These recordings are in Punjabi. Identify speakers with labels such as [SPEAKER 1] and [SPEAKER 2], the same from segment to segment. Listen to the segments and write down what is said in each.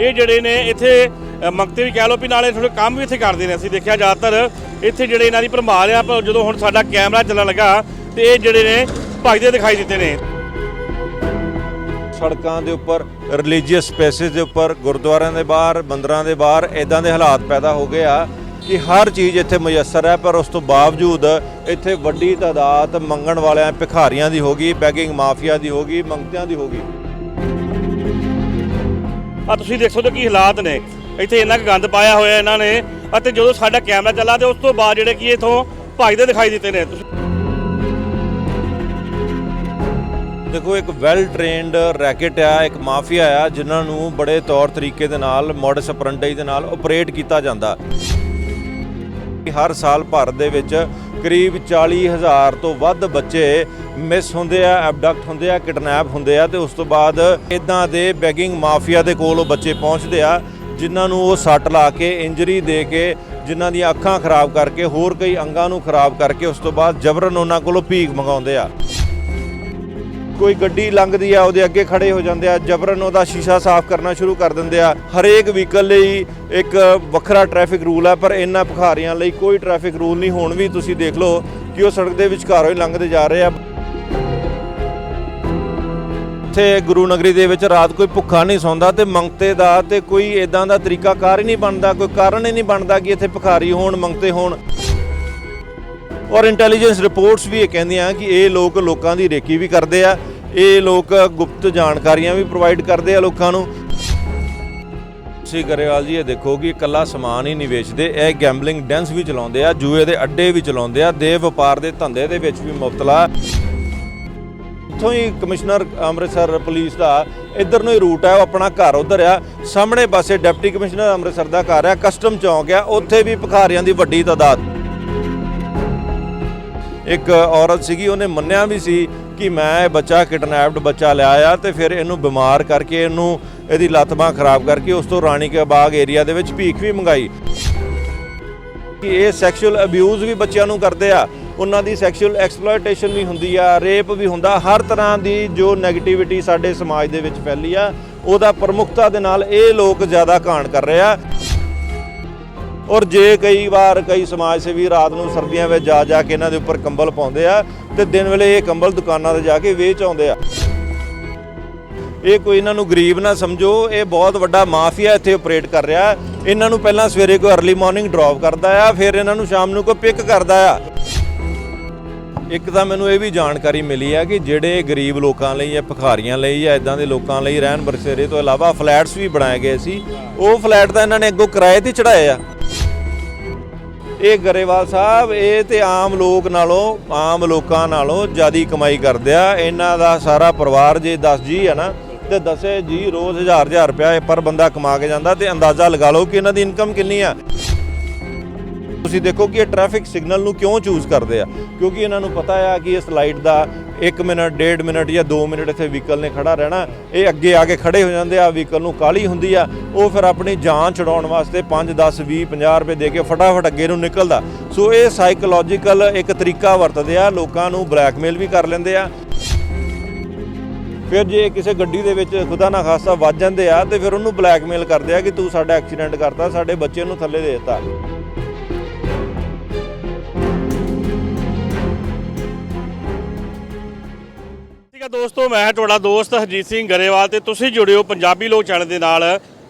[SPEAKER 1] ਇਹ ਜਿਹੜੇ ਨੇ ਇੱਥੇ ਮੰਗਤੇ ਵੀ ਕਹਿ ਲਓ ਵੀ ਨਾਲੇ ਥੋੜੇ ਕੰਮ ਵੀ ਇੱਥੇ ਕਰਦੇ ਨੇ। ਅਸੀਂ ਦੇਖਿਆ ਜ਼ਿਆਦਾਤਰ ਇੱਥੇ ਜਿਹੜੇ ਇਹਨਾਂ ਦੀ ਭਰਮਾਰ ਆ ਪਰ ਜਦੋਂ ਹੁਣ ਸਾਡਾ ਕੈਮਰਾ ਚੱਲਣ ਲੱਗਾ, ਤੇ ਇਹ ਜਿਹੜੇ ਨੇ ਭੱਜਦੇ ਦਿਖਾਈ ਦਿੱਤੇ ਨੇ।
[SPEAKER 2] ਸੜਕਾਂ ਦੇ ਉੱਪਰ ਰਿਲੀਜੀਅਸ ਸਪੇਸਿਸ ਦੇ ਉੱਪਰ, ਗੁਰਦੁਆਰਿਆਂ ਦੇ ਬਾਹਰ, ਮੰਦਰਾਂ ਦੇ ਬਾਹਰ ਇਦਾਂ ਦੇ ਹਾਲਾਤ ਪੈਦਾ ਹੋ ਗਏ ਆ ਕਿ ਹਰ ਚੀਜ਼ ਇੱਥੇ ਮੁਯੱਸਰ ਹੈ, ਪਰ ਉਸ ਤੋਂ ਬਾਵਜੂਦ ਇੱਥੇ ਵੱਡੀ ਤਾਦਾਦ ਮੰਗਣ ਵਾਲਿਆਂ, ਭਿਖਾਰੀਆਂ ਦੀ ਹੋ ਗਈ ਬੈਗਿੰਗ ਮਾਫੀਆ ਦੀ ਹੋ ਗਈ, ਮੰਗਤਿਆਂ ਦੀ ਹੋ ਗਈ।
[SPEAKER 1] ਆ ਤੁਸੀਂ ਦੇਖ ਸਕਦੇ ਹੋ ਕੀ ਹਾਲਾਤ ਨੇ। ਇੱਥੇ ਇੰਨਾ ਕੁ ਗੰਦ ਪਾਇਆ ਹੋਇਆ ਇਹਨਾਂ ਨੇ ਅਤੇ ਜਦੋਂ ਸਾਡਾ ਕੈਮਰਾ ਚੱਲਾ ਤੇ ਉਸ ਤੋਂ ਬਾਅਦ ਜਿਹੜੇ ਕੀ ਇਥੋਂ ਭੱਜਦੇ ਦਿਖਾਈ ਦਿੱਤੇ ਨੇ। ਤੁਸੀਂ
[SPEAKER 2] ਦੇਖੋ, ਇੱਕ ਵੈਲ ਟ੍ਰੇਨਡ ਰੈਕਟ ਆ, ਇੱਕ ਮਾਫੀਆ ਆ, ਜਿਨ੍ਹਾਂ ਨੂੰ ਬੜੇ ਤੌਰ ਤਰੀਕੇ ਦੇ ਨਾਲ ਮੋਡਸ ਅਪਰੈਂਡਾਈ ਦੇ ਨਾਲ ਆਪਰੇਟ ਕੀਤਾ ਜਾਂਦਾ। ਹਰ ਸਾਲ ਭਾਰਤ ਦੇ ਵਿੱਚ ਕਰੀਬ 40000 ਤੋਂ ਵੱਧ ਬੱਚੇ ਮਿਸ ਹੁੰਦੇ ਆ ਐਬਡਕਟ ਹੁੰਦੇ ਆ, ਕਿਡਨੈਪ ਹੁੰਦੇ ਆ ਤੇ ਉਸ ਤੋਂ ਬਾਅਦ ਇਦਾਂ ਦੇ ਬੈਗਿੰਗ ਮਾਫੀਆ ਦੇ ਕੋਲ ਉਹ ਬੱਚੇ ਪਹੁੰਚਦੇ ਆ, ਜਿਨ੍ਹਾਂ ਨੂੰ ਉਹ ਸੱਟ ਲਾ ਕੇ ਇੰਜਰੀ ਦੇ ਕੇ, ਜਿਨ੍ਹਾਂ ਦੀਆਂ ਅੱਖਾਂ ਖਰਾਬ ਕਰਕੇ, ਹੋਰ ਕਈ ਅੰਗਾਂ ਨੂੰ ਖਰਾਬ ਕਰਕੇ ਉਸ ਤੋਂ ਬਾਅਦ ਜਬਰਨ ਉਹਨਾਂ ਕੋਲੋਂ ਭੀਖ ਮੰਗਾਉਂਦੇ ਆ। ਕੋਈ ਗੱਡੀ ਲੰਘਦੀ ਆ, ਉਹਦੇ ਅੱਗੇ ਖੜੇ ਹੋ ਜਾਂਦੇ ਆ, ਜਬਰਨ ਉਹਦਾ ਸ਼ੀਸ਼ਾ ਸਾਫ਼ ਕਰਨਾ ਸ਼ੁਰੂ ਕਰ ਦਿੰਦੇ ਆ। ਹਰੇਕ ਵਹੀਕਲ ਲਈ ਇੱਕ ਵੱਖਰਾ ਟ੍ਰੈਫਿਕ ਰੂਲ ਆ, ਪਰ ਇਹਨਾਂ ਭਿਖਾਰੀਆਂ ਲਈ ਕੋਈ ਟ੍ਰੈਫਿਕ ਰੂਲ ਨਹੀਂ। ਹੋਣ ਵੀ ਤੁਸੀਂ ਦੇਖ ਲਓ ਕਿ ਉਹ ਸੜਕ ਦੇ ਵਿਚਕਾਰੋਂ ਹੀ ਲੰਘਦੇ ਜਾ ਰਹੇ ਆ। ਇੱਥੇ ਗੁਰੂ ਨਗਰੀ ਦੇ ਵਿੱਚ ਰਾਤ ਕੋਈ ਭੁੱਖਾ ਨਹੀਂ ਸੌਂਦਾ ਤੇ ਮੰਗਤੇ ਦਾ ਤੇ ਕੋਈ ਇਦਾਂ ਦਾ ਤਰੀਕਾ ਕਾਰ ਹੀ ਨਹੀਂ ਬਣਦਾ, ਕੋਈ ਕਾਰਨ ਹੀ ਨਹੀਂ ਬਣਦਾ ਕਿ ਇੱਥੇ ਭਿਖਾਰੀ ਹੋਣ, ਮੰਗਤੇ ਹੋਣ। ਔਰ ਇੰਟੈਲੀਜੈਂਸ ਰਿਪੋਰਟਸ ਵੀ ਇਹ ਕਹਿੰਦੀਆਂ ਕਿ ਇਹ ਲੋਕ ਲੋਕਾਂ ਦੀ ਰੇਕੀ ਵੀ ਕਰਦੇ ਆ। ਇਹ ਲੋਕ ਗੁਪਤ ਜਾਣਕਾਰੀਆਂ ਵੀ ਪ੍ਰੋਵਾਈਡ ਕਰਦੇ ਆ ਲੋਕਾਂ ਨੂੰ। ਤੁਸੀਂ ਗਰੇਵਾਲ ਜੀ, ਇਹ ਦੇਖੋ ਕਿ ਇਕੱਲਾ ਸਮਾਨ ਹੀ ਨਹੀਂ ਵੇਚਦੇ, ਇਹ ਗੈਂਬਲਿੰਗ ਡੈਂਸ ਵੀ ਚਲਾਉਂਦੇ ਆ, ਜੂਏ ਦੇ ਅੱਡੇ ਵੀ ਚਲਾਉਂਦੇ ਆ, ਦੇ ਵਪਾਰ ਦੇ ਧੰਦੇ ਦੇ ਵਿੱਚ ਵੀ ਮੁਬਤਲਾ। ਇੱਥੋਂ ਹੀ ਕਮਿਸ਼ਨਰ ਅੰਮ੍ਰਿਤਸਰ ਪੁਲਿਸ ਦਾ ਇੱਧਰ ਨੂੰ ਹੀ ਰੂਟ ਹੈ ਉਹ ਆਪਣਾ ਘਰ ਉਧਰ ਆ। ਸਾਹਮਣੇ ਪਾਸੇ ਡਿਪਟੀ ਕਮਿਸ਼ਨਰ ਅੰਮ੍ਰਿਤਸਰ ਦਾ ਘਰ ਆ ਕਸਟਮ ਚੌਂਕ ਆ, ਉੱਥੇ ਵੀ ਭਿਖਾਰੀਆਂ ਦੀ ਵੱਡੀ ਤਾਦਾਦ। ਇੱਕ ਔਰਤ ਸੀਗੀ, ਉਹਨੇ ਮੰਨਿਆ ਵੀ ਸੀ ਕਿ ਮੈਂ ਇਹ ਬੱਚਾ ਕਿਡਨੈਪਡ ਬੱਚਾ ਲਿਆ ਆ ਤੇ ਫਿਰ ਇਹਨੂੰ ਬਿਮਾਰ ਕਰਕੇ ਇਹਨੂੰ ਇਹਦੀ ਲੱਤ ਬਾਂਹ ਖਰਾਬ ਕਰਕੇ ਉਸ ਤੋਂ ਰਾਣੀ ਕੇ ਬਾਗ ਏਰੀਆ ਦੇ ਵਿੱਚ ਭੀਖ ਵੀ ਮੰਗਾਈ। ਕਿ ਇਹ ਸੈਕਸ਼ੂਅਲ ਅਬਿਊਜ਼ ਵੀ ਬੱਚਿਆਂ ਨੂੰ ਕਰਦੇ ਆ। ਉਹਨਾਂ ਦੀ ਸੈਕਸ਼ੂਅਲ ਐਕਸਪਲੋਇਟੇਸ਼ਨ ਵੀ ਹੁੰਦੀ ਆ ਰੇਪ ਵੀ ਹੁੰਦਾ, ਹਰ ਤਰ੍ਹਾਂ ਦੀ ਜੋ 네ਗੇਟਿਵਿਟੀ ਸਾਡੇ ਸਮਾਜ ਦੇ ਵਿੱਚ ਫੈਲੀ ਆ, ਉਹਦਾ ਪ੍ਰਮੁਖਤਾ ਦੇ ਨਾਲ ਇਹ ਲੋਕ ਜ਼ਿਆਦਾ ਕਾਣ ਕਰ ਰਹੇ ਆ। ਔਰ ਜੇ ਕਈ ਵਾਰ ਕਈ ਸਮਾਜ ਸੇਵੀ ਰਾਤ ਨੂੰ ਸਰਦੀਆਂ ਵਿੱਚ ਜਾ ਜਾ ਕੇ ਇਹਨਾਂ ਦੇ ਉੱਪਰ ਕੰਬਲ ਪਾਉਂਦੇ ਆ ਤੇ ਦਿਨ ਵੇਲੇ ਇਹ ਕੰਬਲ ਦੁਕਾਨਾਂ ਤੇ ਜਾ ਕੇ ਵੇਚ ਆਉਂਦੇ ਆ। ਇਹ ਕੋਈ ਇਹਨਾਂ ਨੂੰ ਗਰੀਬ ਨਾ ਸਮਝੋ, ਇਹ ਬਹੁਤ ਵੱਡਾ ਮਾਫੀਆ ਇੱਥੇ ਆਪਰੇਟ ਕਰ ਰਿਹਾ। ਇਹਨਾਂ ਨੂੰ ਪਹਿਲਾਂ ਸਵੇਰੇ ਕੋਈ अर्ਲੀ ਮਾਰਨਿੰਗ ਡ੍ਰੌਪ ਕਰਦਾ ਆ, ਫਿਰ ਇਹਨਾਂ ਨੂੰ ਸ਼ਾਮ ਨੂੰ ਕੋਈ ਪਿਕ ਕਰਦਾ ਆ। ਇੱਕ ਤਾਂ ਮੈਨੂੰ ਇਹ ਵੀ ਜਾਣਕਾਰੀ ਮਿਲੀ ਆ ਕਿ ਜਿਹੜੇ ਗਰੀਬ ਲੋਕਾਂ ਲਈ ਜਾਂ ਭਿਖਾਰੀਆਂ ਲਈ ਜਾਂ ਇਦਾਂ ਦੇ ਲੋਕਾਂ ਲਈ ਰਹਿਣ ਬਰਸੇਰੇ ਤੋਂ ਇਲਾਵਾ ਫਲੈਟਸ ਵੀ ਬਣਾਏ ਗਏ ਸੀ, ਉਹ ਫਲੈਟ ਤਾਂ ਇਹਨਾਂ ਨੇ ਅੱਗੋਂ ਕਿਰਾਏ ਤੇ ਚੜਾਏ ਆ। ਇਹ ਗਰੇਵਾਲ ਸਾਹਿਬ, ਇਹ ਤੇ ਆਮ ਲੋਕ ਨਾਲੋਂ, ਆਮ ਲੋਕਾਂ ਨਾਲੋਂ ਜਿਆਦੀ ਕਮਾਈ ਕਰਦੇ ਆ। ਇਹਨਾਂ ਦਾ ਸਾਰਾ ਪਰਿਵਾਰ ਜੇ 10 ਜੀ ਹੈ ਨਾ, ਤੇ ਦੱਸੇ ਜੀ ਰੋਜ਼ ਹਜ਼ਾਰ ਹਜ਼ਾਰ ਰੁਪਇਆ ਇਹ ਪਰ ਬੰਦਾ ਕਮਾ ਕੇ ਜਾਂਦਾ ਤੇ ਅੰਦਾਜ਼ਾ ਲਗਾ ਲਓ ਕਿ ਇਹਨਾਂ ਦੀ ਇਨਕਮ ਕਿੰਨੀ ਆ। ਤੁਸੀਂ ਦੇਖੋ ਕਿ ਇਹ ਟ੍ਰੈਫਿਕ ਸਿਗਨਲ ਨੂੰ ਕਿਉਂ ਚੂਜ਼ ਕਰਦੇ ਆ? ਕਿਉਂਕਿ ਇਹਨਾਂ ਨੂੰ ਪਤਾ ਆ ਕਿ ਇਸ ਲਾਈਟ ਦਾ 1 ਮਿੰਟ 1.5 ਮਿੰਟ ਜਾਂ 2 ਮਿੰਟ ਇੱਥੇ ਵਹੀਕਲ ਨੇ ਖੜਾ ਰਹਿਣਾ। ਇਹ ਅੱਗੇ ਆ ਕੇ ਖੜੇ ਹੋ ਜਾਂਦੇ ਆ, ਵਹੀਕਲ ਨੂੰ ਕਾਲੀ ਹੁੰਦੀ ਆ। ਉਹ ਫਿਰ ਆਪਣੀ ਜਾਨ ਛਡਾਉਣ ਵਾਸਤੇ 5 10 20 50 ਰੁਪਏ ਦੇ ਕੇ ਫਟਾਫਟ ਅੱਗੇ ਨੂੰ ਨਿਕਲਦਾ। ਸੋ ਇਹ ਸਾਈਕੋਲੋਜੀਕਲ ਇੱਕ ਤਰੀਕਾ ਵਰਤਦੇ ਆ, ਲੋਕਾਂ ਨੂੰ ਬਲੈਕਮੇਲ ਵੀ ਕਰ ਲੈਂਦੇ ਆ। ਫਿਰ ਜੇ ਕਿਸੇ ਗੱਡੀ ਦੇ ਵਿੱਚ ਖੁਦਾ ਨਾ ਖਾਸਾ ਵੱਜ ਜਾਂਦੇ ਆ, ਤੇ ਫਿਰ ਉਹਨੂੰ ਬਲੈਕਮੇਲ ਕਰਦੇ ਆ ਕਿ ਤੂੰ ਸਾਡਾ ਐਕਸੀਡੈਂਟ ਕਰਤਾ, ਸਾਡੇ ਬੱਚੇ ਨੂੰ ਥੱਲੇ ਦੇ ਦਿੱਤਾ।
[SPEAKER 1] ਠੀਕ ਹੈ ਦੋਸਤੋ, ਮੈਂ ਤੁਹਾਡਾ ਦੋਸਤ ਹਰਜੀਤ ਸਿੰਘ ਗਰੇਵਾਲ ਤੇ ਤੁਸੀਂ ਜੁੜਿਓ ਪੰਜਾਬੀ ਲੋਕ ਚੈਨਲ ਦੇ ਨਾਲ।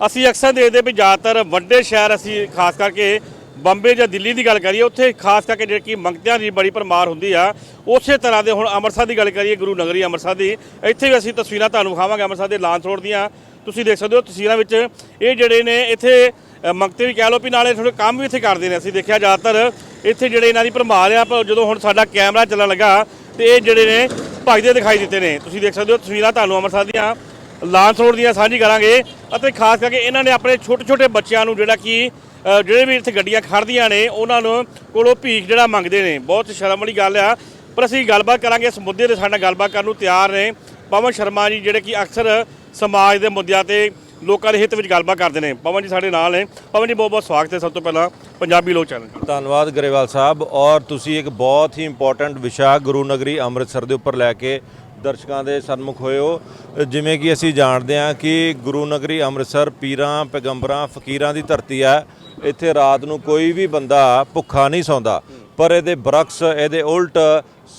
[SPEAKER 1] ਅਸੀਂ ਅਕਸਰ ਦੇਖਦੇ ਵੀ ਜ਼ਿਆਦਾਤਰ ਵੱਡੇ ਸ਼ਹਿਰ ਅਸੀਂ ਖਾਸ ਕਰਕੇ ਬੰਬੇ ਜਾਂ ਦਿੱਲੀ ਦੀ ਗੱਲ ਕਰੀਏ, ਉੱਥੇ ਖਾਸ ਕਰਕੇ ਜਿਹੜੀ ਕਿ ਮੰਗਤਿਆਂ ਦੀ ਬੜੀ ਪਰਮਾਰ ਹੁੰਦੀ ਆ, ਉਸੇ ਤਰ੍ਹਾਂ ਦੇ ਹੁਣ ਅੰਮ੍ਰਿਤਸਰ ਦੀ ਗੱਲ ਕਰੀਏ, ਗੁਰੂ ਨਗਰੀ ਅੰਮ੍ਰਿਤਸਰ ਦੀ। ਇੱਥੇ ਵੀ ਅਸੀਂ ਤਸਵੀਰਾਂ ਤੁਹਾਨੂੰ ਵਿਖਾਵਾਂਗੇ ਅੰਮ੍ਰਿਤਸਰ ਦੇ ਲਾਂਚ ਰੋਡ ਦੀਆਂ। ਤੁਸੀਂ ਦੇਖ ਸਕਦੇ ਹੋ ਤਸਵੀਰਾਂ ਵਿੱਚ ਇਹ ਜਿਹੜੇ ਨੇ ਇੱਥੇ ਮੰਗਤੇ ਵੀ ਕਹਿ ਲਓ ਵੀ ਨਾਲੇ ਥੋੜੇ ਕੰਮ ਵੀ ਇੱਥੇ ਕਰਦੇ ਨੇ। ਅਸੀਂ ਦੇਖਿਆ ਜ਼ਿਆਦਾਤਰ ਇੱਥੇ ਜਿਹੜੇ ਇਹਨਾਂ ਦੀ ਪਰਮਾਰ ਆ ਪਰ ਜਦੋਂ ਹੁਣ ਸਾਡਾ ਕੈਮਰਾ ਚੱਲਣ ਲੱਗਾ ਤੇ ਇਹ ਜਿਹੜੇ ਨੇ ਭੱਜਦੇ ਦਿਖਾਈ ਦਿੱਤੇ ਨੇ। ਤੁਸੀਂ ਦੇਖ ਸਕਦੇ ਹੋ ਤਸਵੀਰਾਂ ਤੁਹਾਨੂੰ ਅੰਮ੍ਰਿਤਸਰ ਦੀਆਂ ਲਾਂਸ ਰੋਡ ਦੀਆਂ ਸਾਂਝੀ ਕਰਾਂਗੇ। ਅਤੇ ਖਾਸ ਕਰਕੇ ਇਹਨਾਂ ਨੇ ਆਪਣੇ ਛੋਟੇ ਛੋਟੇ ਬੱਚਿਆਂ ਨੂੰ ਜਿਹੜਾ ਕਿ ਜਿਹੜੇ ਵੀ ਇੱਥੇ ਗੱਡੀਆਂ ਖੜਦੀਆਂ ਨੇ, ਉਹਨਾਂ ਨੂੰ ਕੋਲੋਂ ਭੀਖ ਜਿਹੜਾ ਮੰਗਦੇ ਨੇ। ਬਹੁਤ ਸ਼ਰਮ ਵਾਲੀ ਗੱਲ ਆ। ਪਰ ਅਸੀਂ ਗੱਲਬਾਤ ਕਰਾਂਗੇ ਇਸ ਮੁੱਦੇ ਤੇ। ਸਾਡੇ ਨਾਲ ਗੱਲਬਾਤ ਕਰਨ ਨੂੰ ਤਿਆਰ ਨੇ। ਪਵਨ ਸ਼ਰਮਾ ਜੀ, ਜਿਹੜੇ ਕਿ ਅਕਸਰ ਸਮਾਜ ਦੇ ਮੁੱਦਿਆਂ ਤੇ ਲੋਕਾਂ ਦੇ ਹਿੱਤ ਵਿੱਚ ਗੱਲਬਾਤ ਕਰਦੇ ਨੇ। ਪਵਨ ਜੀ ਸਾਡੇ ਨਾਲ ਨੇ। ਪਵਨ ਜੀ ਬਹੁਤ ਬਹੁਤ ਸਵਾਗਤ ਹੈ ਸਭ ਤੋਂ ਪਹਿਲਾਂ ਪੰਜਾਬੀ ਲੋਕ ਚੈਨਲ 'ਤੇ।
[SPEAKER 2] ਧੰਨਵਾਦ ਗਰੇਵਾਲ ਸਾਹਿਬ। ਔਰ ਤੁਸੀਂ ਇੱਕ ਬਹੁਤ ਹੀ ਇੰਪੋਰਟੈਂਟ ਵਿਸ਼ਾ ਗੁਰੂ ਨਗਰੀ ਅੰਮ੍ਰਿਤਸਰ ਦੇ ਉੱਪਰ ਲੈ ਕੇ ਦਰਸ਼ਕਾਂ ਦੇ ਸਨਮੁਖ ਹੋਏ ਹੋ। ਜਿਵੇਂ ਕਿ ਅਸੀਂ ਜਾਣਦੇ ਹਾਂ ਕਿ ਗੁਰੂ ਨਗਰੀ ਅੰਮ੍ਰਿਤਸਰ ਪੀਰਾਂ, ਪੈਗੰਬਰਾਂ, ਫਕੀਰਾਂ ਦੀ ਧਰਤੀ ਹੈ। ਇੱਥੇ ਰਾਤ ਨੂੰ ਕੋਈ ਵੀ ਬੰਦਾ ਭੁੱਖਾ ਨਹੀਂ ਸੌਂਦਾ। ਪਰ ਇਹਦੇ ਬਰਕਸ ਇਹਦੇ ਉਲਟ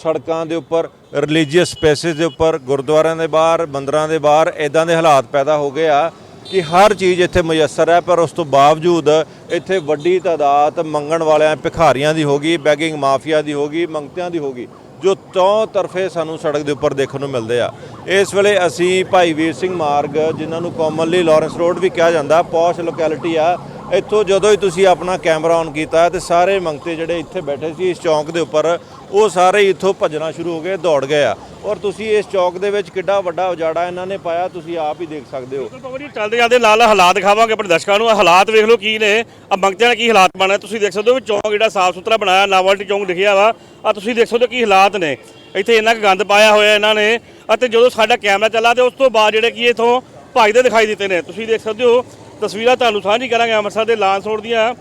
[SPEAKER 2] ਸੜਕਾਂ ਦੇ ਉੱਪਰ ਰਿਲੀਜੀਅਸ ਸਪੇਸਿਸ ਦੇ ਉੱਪਰ, ਗੁਰਦੁਆਰਿਆਂ ਦੇ ਬਾਹਰ, ਮੰਦਰਾਂ ਦੇ ਬਾਹਰ ਇਦਾਂ ਦੇ ਹਾਲਾਤ ਪੈਦਾ ਹੋ ਗਏ ਆ। ਕਿ ਹਰ ਚੀਜ਼ ਇੱਥੇ ਮੁਯੱਸਰ ਹੈ, ਪਰ ਉਸ ਤੋਂ ਬਾਵਜੂਦ ਇੱਥੇ ਵੱਡੀ ਤਾਦਾਦ ਮੰਗਣ ਵਾਲਿਆਂ, ਭਿਖਾਰੀਆਂ ਦੀ ਹੋਗੀ ਬੈਗਿੰਗ ਮਾਫੀਆ ਦੀ ਹੋਗੀ ਮੰਗਤਿਆਂ ਦੀ ਹੋਗੀ ਜੋ ਚੌਂ ਤਰਫੇ ਸਾਨੂੰ ਸੜਕ ਦੇ ਉੱਪਰ ਦੇਖਣ ਨੂੰ ਮਿਲਦੇ ਆ। ਇਸ ਵੇਲੇ ਅਸੀਂ ਭਾਈ ਵੀਰ ਸਿੰਘ ਮਾਰਗ, ਜਿਨ੍ਹਾਂ ਨੂੰ ਕਾਮਨਲੀ ਲਾਰੈਂਸ ਰੋਡ ਵੀ ਕਿਹਾ ਜਾਂਦਾ, ਪੌਸ਼ ਲੋਕੈਲਿਟੀ ਆ ਇੱਥੋਂ ਜਦੋਂ ਹੀ ਤੁਸੀਂ ਆਪਣਾ ਕੈਮਰਾ ਔਨ ਕੀਤਾ ਤੇ ਸਾਰੇ ਮੰਗਤੇ ਜਿਹੜੇ ਇੱਥੇ ਬੈਠੇ ਸੀ ਇਸ ਚੌਂਕ ਦੇ ਉੱਪਰ, ਉਹ ਸਾਰੇ ਹੀ ਇੱਥੋਂ ਭੱਜਣਾ ਸ਼ੁਰੂ ਹੋ ਗਏ, ਦੌੜ ਗਏ ਆ। ਔਰ ਤੁਸੀਂ ਇਸ ਚੌਕ ਦੇ ਵਿੱਚ ਕਿੱਡਾ ਵੱਡਾ ਉਜਾੜਾ ਇਹਨਾਂ ਨੇ ਪਾਇਆ, ਤੁਸੀਂ ਆਪ ਹੀ ਦੇਖ ਸਕਦੇ ਹੋ।
[SPEAKER 1] ਜੀ ਚੱਲਦੇ ਚੱਲਦੇ ਲਾਲ ਹਾਲਾਤ ਦਿਖਾਵਾਂਗੇ ਆਪਣੇ ਦਰਸ਼ਕਾਂ ਨੂੰ। ਆਹ ਹਾਲਾਤ ਵੇਖ ਲਓ ਕੀ ਨੇ। ਆ ਮੰਗਤਿਆਂ ਦਾ ਕੀ ਹਾਲਾਤ ਬਣਿਆ ਤੁਸੀਂ ਦੇਖ ਸਕਦੇ ਹੋ ਵੀ ਚੌਂਕ ਜਿਹੜਾ ਸਾਫ਼ ਸੁਥਰਾ ਬਣਾਇਆ, ਨਾਵਲਟੀ ਚੌਂਕ ਦਿਖਿਆ ਵਾ। ਆ ਤੁਸੀਂ ਦੇਖ ਸਕਦੇ ਹੋ ਕੀ ਹਾਲਾਤ ਨੇ। ਇੱਥੇ ਇੰਨਾ ਕੁ ਗੰਦ ਪਾਇਆ ਹੋਇਆ ਇਹਨਾਂ ਨੇ। ਅਤੇ ਜਦੋਂ ਸਾਡਾ ਕੈਮਰਾ ਚੱਲਾ ਤੇ ਉਸ ਤੋਂ ਬਾਅਦ ਜਿਹੜੇ ਕੀ ਇਥੋਂ ਭੱਜਦੇ ਦਿਖਾਈ ਦਿੱਤੇ ਨੇ। ਤੁਸੀਂ ਦੇਖ ਸਕਦੇ ਹੋ ਤਸਵੀਰਾਂ ਤੁਹਾਨੂੰ ਸਾਂਝੀ ਕਰਾਂਗੇ ਅੰਮ੍ਰਿਤਸਰ ਦੇ ਲਾਂਸ ਰੋਡ ਦੀਆਂ।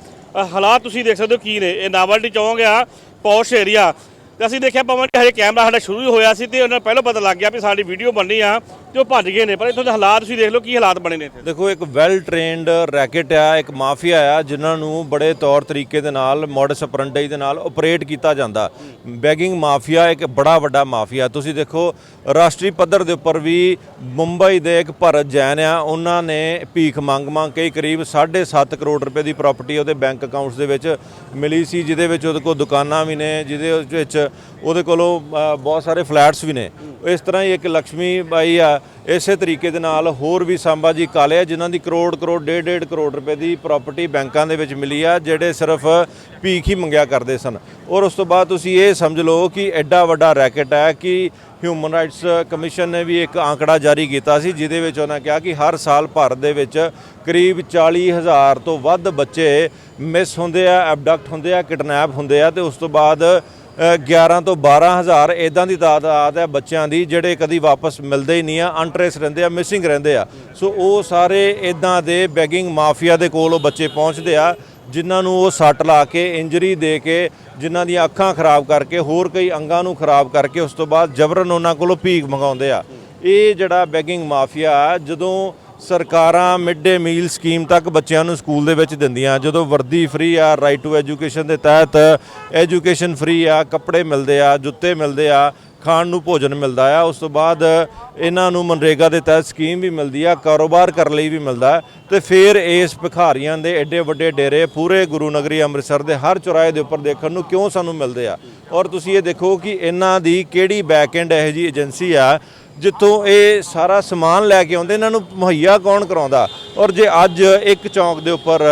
[SPEAKER 1] ਹਾਲਾਤ ਤੁਸੀਂ ਦੇਖ ਸਕਦੇ ਹੋ ਕੀ ਨੇ। ਇਹ ਨਾਵਲਟੀ ਚੌਂਕ ਆ, ਪੌਸ਼ ਏਰੀਆ। ਤੇ ਅਸੀਂ ਦੇਖਿਆ ਪਵਨ ਜੀ ਹਜੇ ਕੈਮਰਾ ਸਾਡਾ ਸ਼ੁਰੂ ਹੋਇਆ ਸੀ ਤੇ ਉਹਨਾਂ ਨੂੰ ਪਹਿਲਾਂ ਪਤਾ ਲੱਗ ਗਿਆ ਵੀ ਸਾਡੀ ਵੀਡੀਓ ਬਣਨੀ ਆ। ਤੇ ਉਹ ਭੱਜ ਗਏ ਨੇ, ਪਰ ਇੱਥੋਂ ਦੇ ਹਾਲਾਤ ਤੁਸੀਂ ਦੇਖ ਲਓ ਕੀ ਹਾਲਾਤ ਬਣੇ ਨੇ ਇੱਥੇ।
[SPEAKER 2] ਦੇਖੋ, ਇੱਕ ਵੈਲ ਟ੍ਰੇਨਡ ਰੈਕਟ ਆ, ਇੱਕ ਮਾਫੀਆ ਆ, ਜਿਨ੍ਹਾਂ ਨੂੰ ਬੜੇ ਤੌਰ ਤਰੀਕੇ ਦੇ ਨਾਲ ਮੋਡਸ ਅਪਰੈਂਡਾਈ ਦੇ ਨਾਲ ਆਪਰੇਟ ਕੀਤਾ ਜਾਂਦਾ। ਬੈਗਿੰਗ ਮਾਫੀਆ ਇੱਕ ਬੜਾ ਵੱਡਾ ਮਾਫੀਆ। ਤੁਸੀਂ ਦੇਖੋ, ਰਾਸ਼ਟਰੀ ਪੱਧਰ ਦੇ ਉੱਪਰ ਵੀ ਮੁੰਬਈ ਦੇ ਇੱਕ ਭਰਤ ਜੈਨ ਆ, ਉਹਨਾਂ ਨੇ ਭੀਖ ਮੰਗ ਮੰਗ ਕੇ ਕਰੀਬ 7.5 ਕਰੋੜ ਰੁਪਏ ਦੀ ਪ੍ਰਾਪਰਟੀ ਉਹਦੇ ਬੈਂਕ ਅਕਾਊਂਟਸ ਦੇ ਵਿੱਚ ਮਿਲੀ ਸੀ, ਜਿਹਦੇ ਵਿੱਚ ਉਹਦੇ ਕੋਲ ਦੁਕਾਨਾਂ ਵੀ ਨੇ, ਜਿਹਦੇ ਵਿੱਚ ਉਹਦੇ ਕੋਲੋਂ ਬਹੁਤ ਸਾਰੇ ਫਲੈਟਸ ਵੀ ਨੇ। ਇਸ ਤਰ੍ਹਾਂ ਹੀ ਇੱਕ ਲక్ష్ਮੀ ਬਾਈ ਆ, ਇਸੇ ਤਰੀਕੇ ਦੇ ਨਾਲ ਹੋਰ ਵੀ ਸਾਂਬਾ ਜੀ ਕਾਲੇ ਆ, ਜਿਨ੍ਹਾਂ ਦੀ ਕਰੋੜ ਕਰੋੜ ਡੇਢ ਡੇਢ ਕਰੋੜ ਰੁਪਏ ਦੀ ਪ੍ਰਾਪਰਟੀ ਬੈਂਕਾਂ ਦੇ ਵਿੱਚ ਮਿਲੀ ਆ, ਜਿਹੜੇ ਸਿਰਫ ਭੀਖ ਹੀ ਮੰਗਿਆ ਕਰਦੇ ਸਨ। ਔਰ ਉਸ ਤੋਂ ਬਾਅਦ ਤੁਸੀਂ ਇਹ ਸਮਝ ਲਓ ਕਿ ਐਡਾ ਵੱਡਾ ਰੈਕਟ ਹੈ ਕਿ ਹਿਊਮਨ ਰਾਈਟਸ ਕਮਿਸ਼ਨ ਨੇ ਵੀ ਇੱਕ ਆંકੜਾ ਜਾਰੀ ਕੀਤਾ ਸੀ, ਜਿਹਦੇ ਵਿੱਚ ਉਹਨਾਂ ਕਿਹਾ ਕਿ ਹਰ ਸਾਲ ਭਾਰਤ ਦੇ ਵਿੱਚ ਕਰੀਬ 40000 ਤੋਂ ਵੱਧ ਬੱਚੇ ਮਿਸ ਹੁੰਦੇ ਆ ਐਬਡਕਟ ਹੁੰਦੇ ਆ ਕਿਡਨੈਪ ਹੁੰਦੇ ਆ ਤੇ ਉਸ ਤੋਂ ਬਾਅਦ 11 ਤੋਂ 12000 ਇਦਾਂ ਦੀ ਤਾਦਾਦ ਹੈ ਬੱਚਿਆਂ ਦੀ, ਜਿਹੜੇ ਕਦੀ ਵਾਪਸ ਮਿਲਦੇ ਹੀ ਨਹੀਂ ਆ ਅਨਟ੍ਰੇਸ ਰਹਿੰਦੇ ਆ ਮਿਸਿੰਗ ਰਹਿੰਦੇ ਆ। ਸੋ ਉਹ ਸਾਰੇ ਇਦਾਂ ਦੇ ਬੈਗਿੰਗ ਮਾਫੀਆ ਦੇ ਕੋਲ ਉਹ ਬੱਚੇ ਪਹੁੰਚਦੇ ਆ, ਜਿਨ੍ਹਾਂ ਨੂੰ ਉਹ ਸੱਟ ਲਾ ਕੇ ਇੰਜਰੀ ਦੇ ਕੇ, ਜਿਨ੍ਹਾਂ ਦੀਆਂ ਅੱਖਾਂ ਖਰਾਬ ਕਰਕੇ, ਹੋਰ ਕਈ ਅੰਗਾਂ ਨੂੰ ਖਰਾਬ ਕਰਕੇ ਉਸ ਤੋਂ ਬਾਅਦ ਜਬਰਨ ਉਹਨਾਂ ਕੋਲੋਂ ਭੀਖ ਮੰਗਾਉਂਦੇ ਆ। ਇਹ ਜਿਹੜਾ ਬੈਗਿੰਗ ਮਾਫੀਆ ਜਦੋਂ ਸਰਕਾਰਾਂ ਮਿਡ ਡੇ ਮੀਲ ਸਕੀਮ ਤੱਕ ਬੱਚਿਆਂ ਨੂੰ ਸਕੂਲ ਦੇ ਵਿੱਚ ਦਿੰਦੀਆਂ। ਜਦੋਂ ਵਰਦੀ ਫ੍ਰੀ ਆ ਰਾਈਟ ਟੂ ਐਜੂਕੇਸ਼ਨ ਦੇ ਤਹਿਤ ਐਜੂਕੇਸ਼ਨ ਫ੍ਰੀ ਆ ਕੱਪੜੇ ਮਿਲਦੇ ਆ ਜੁੱਤੇ ਮਿਲਦੇ ਆ ਖਾਣ ਨੂੰ ਭੋਜਨ ਮਿਲਦਾ ਆ। ਉਸ ਤੋਂ ਬਾਅਦ ਇਹਨਾਂ ਨੂੰ ਮਨਰੇਗਾ ਦੇ ਤਹਿਤ ਸਕੀਮ ਵੀ ਮਿਲਦੀ ਆ ਕਾਰੋਬਾਰ ਕਰਨ ਲਈ ਵੀ ਮਿਲਦਾ। ਹੈ, ਤੇ ਫਿਰ ਇਸ ਭਿਖਾਰੀਆਂ ਦੇ ਐਡੇ ਵੱਡੇ ਡੇਰੇ ਪੂਰੇ ਗੁਰੂ ਨਗਰੀ ਅੰਮ੍ਰਿਤਸਰ ਦੇ ਹਰ ਚੁਰਾਹੇ ਦੇ ਉੱਪਰ ਦੇਖਣ ਨੂੰ ਕਿਉਂ ਸਾਨੂੰ ਮਿਲਦੇ ਆ? ਔਰ ਤੁਸੀਂ ਇਹ ਦੇਖੋ ਕਿ ਇਹਨਾਂ ਦੀ ਕਿਹੜੀ ਬੈਕ ਐਂਡ ਇਹੋ ਜੀ ਏਜੰਸੀ ਆ ਜਿੱਥੋਂ ਇਹ ਸਾਰਾ ਸਮਾਨ ਲੈ ਕੇ ਆਉਂਦੇ, ਇਹਨਾਂ ਨੂੰ ਮੁਹੱਈਆ ਕੌਣ ਕਰਾਉਂਦਾ? ਔਰ ਜੇ ਅੱਜ ਇੱਕ ਚੌਂਕ ਦੇ ਉੱਪਰ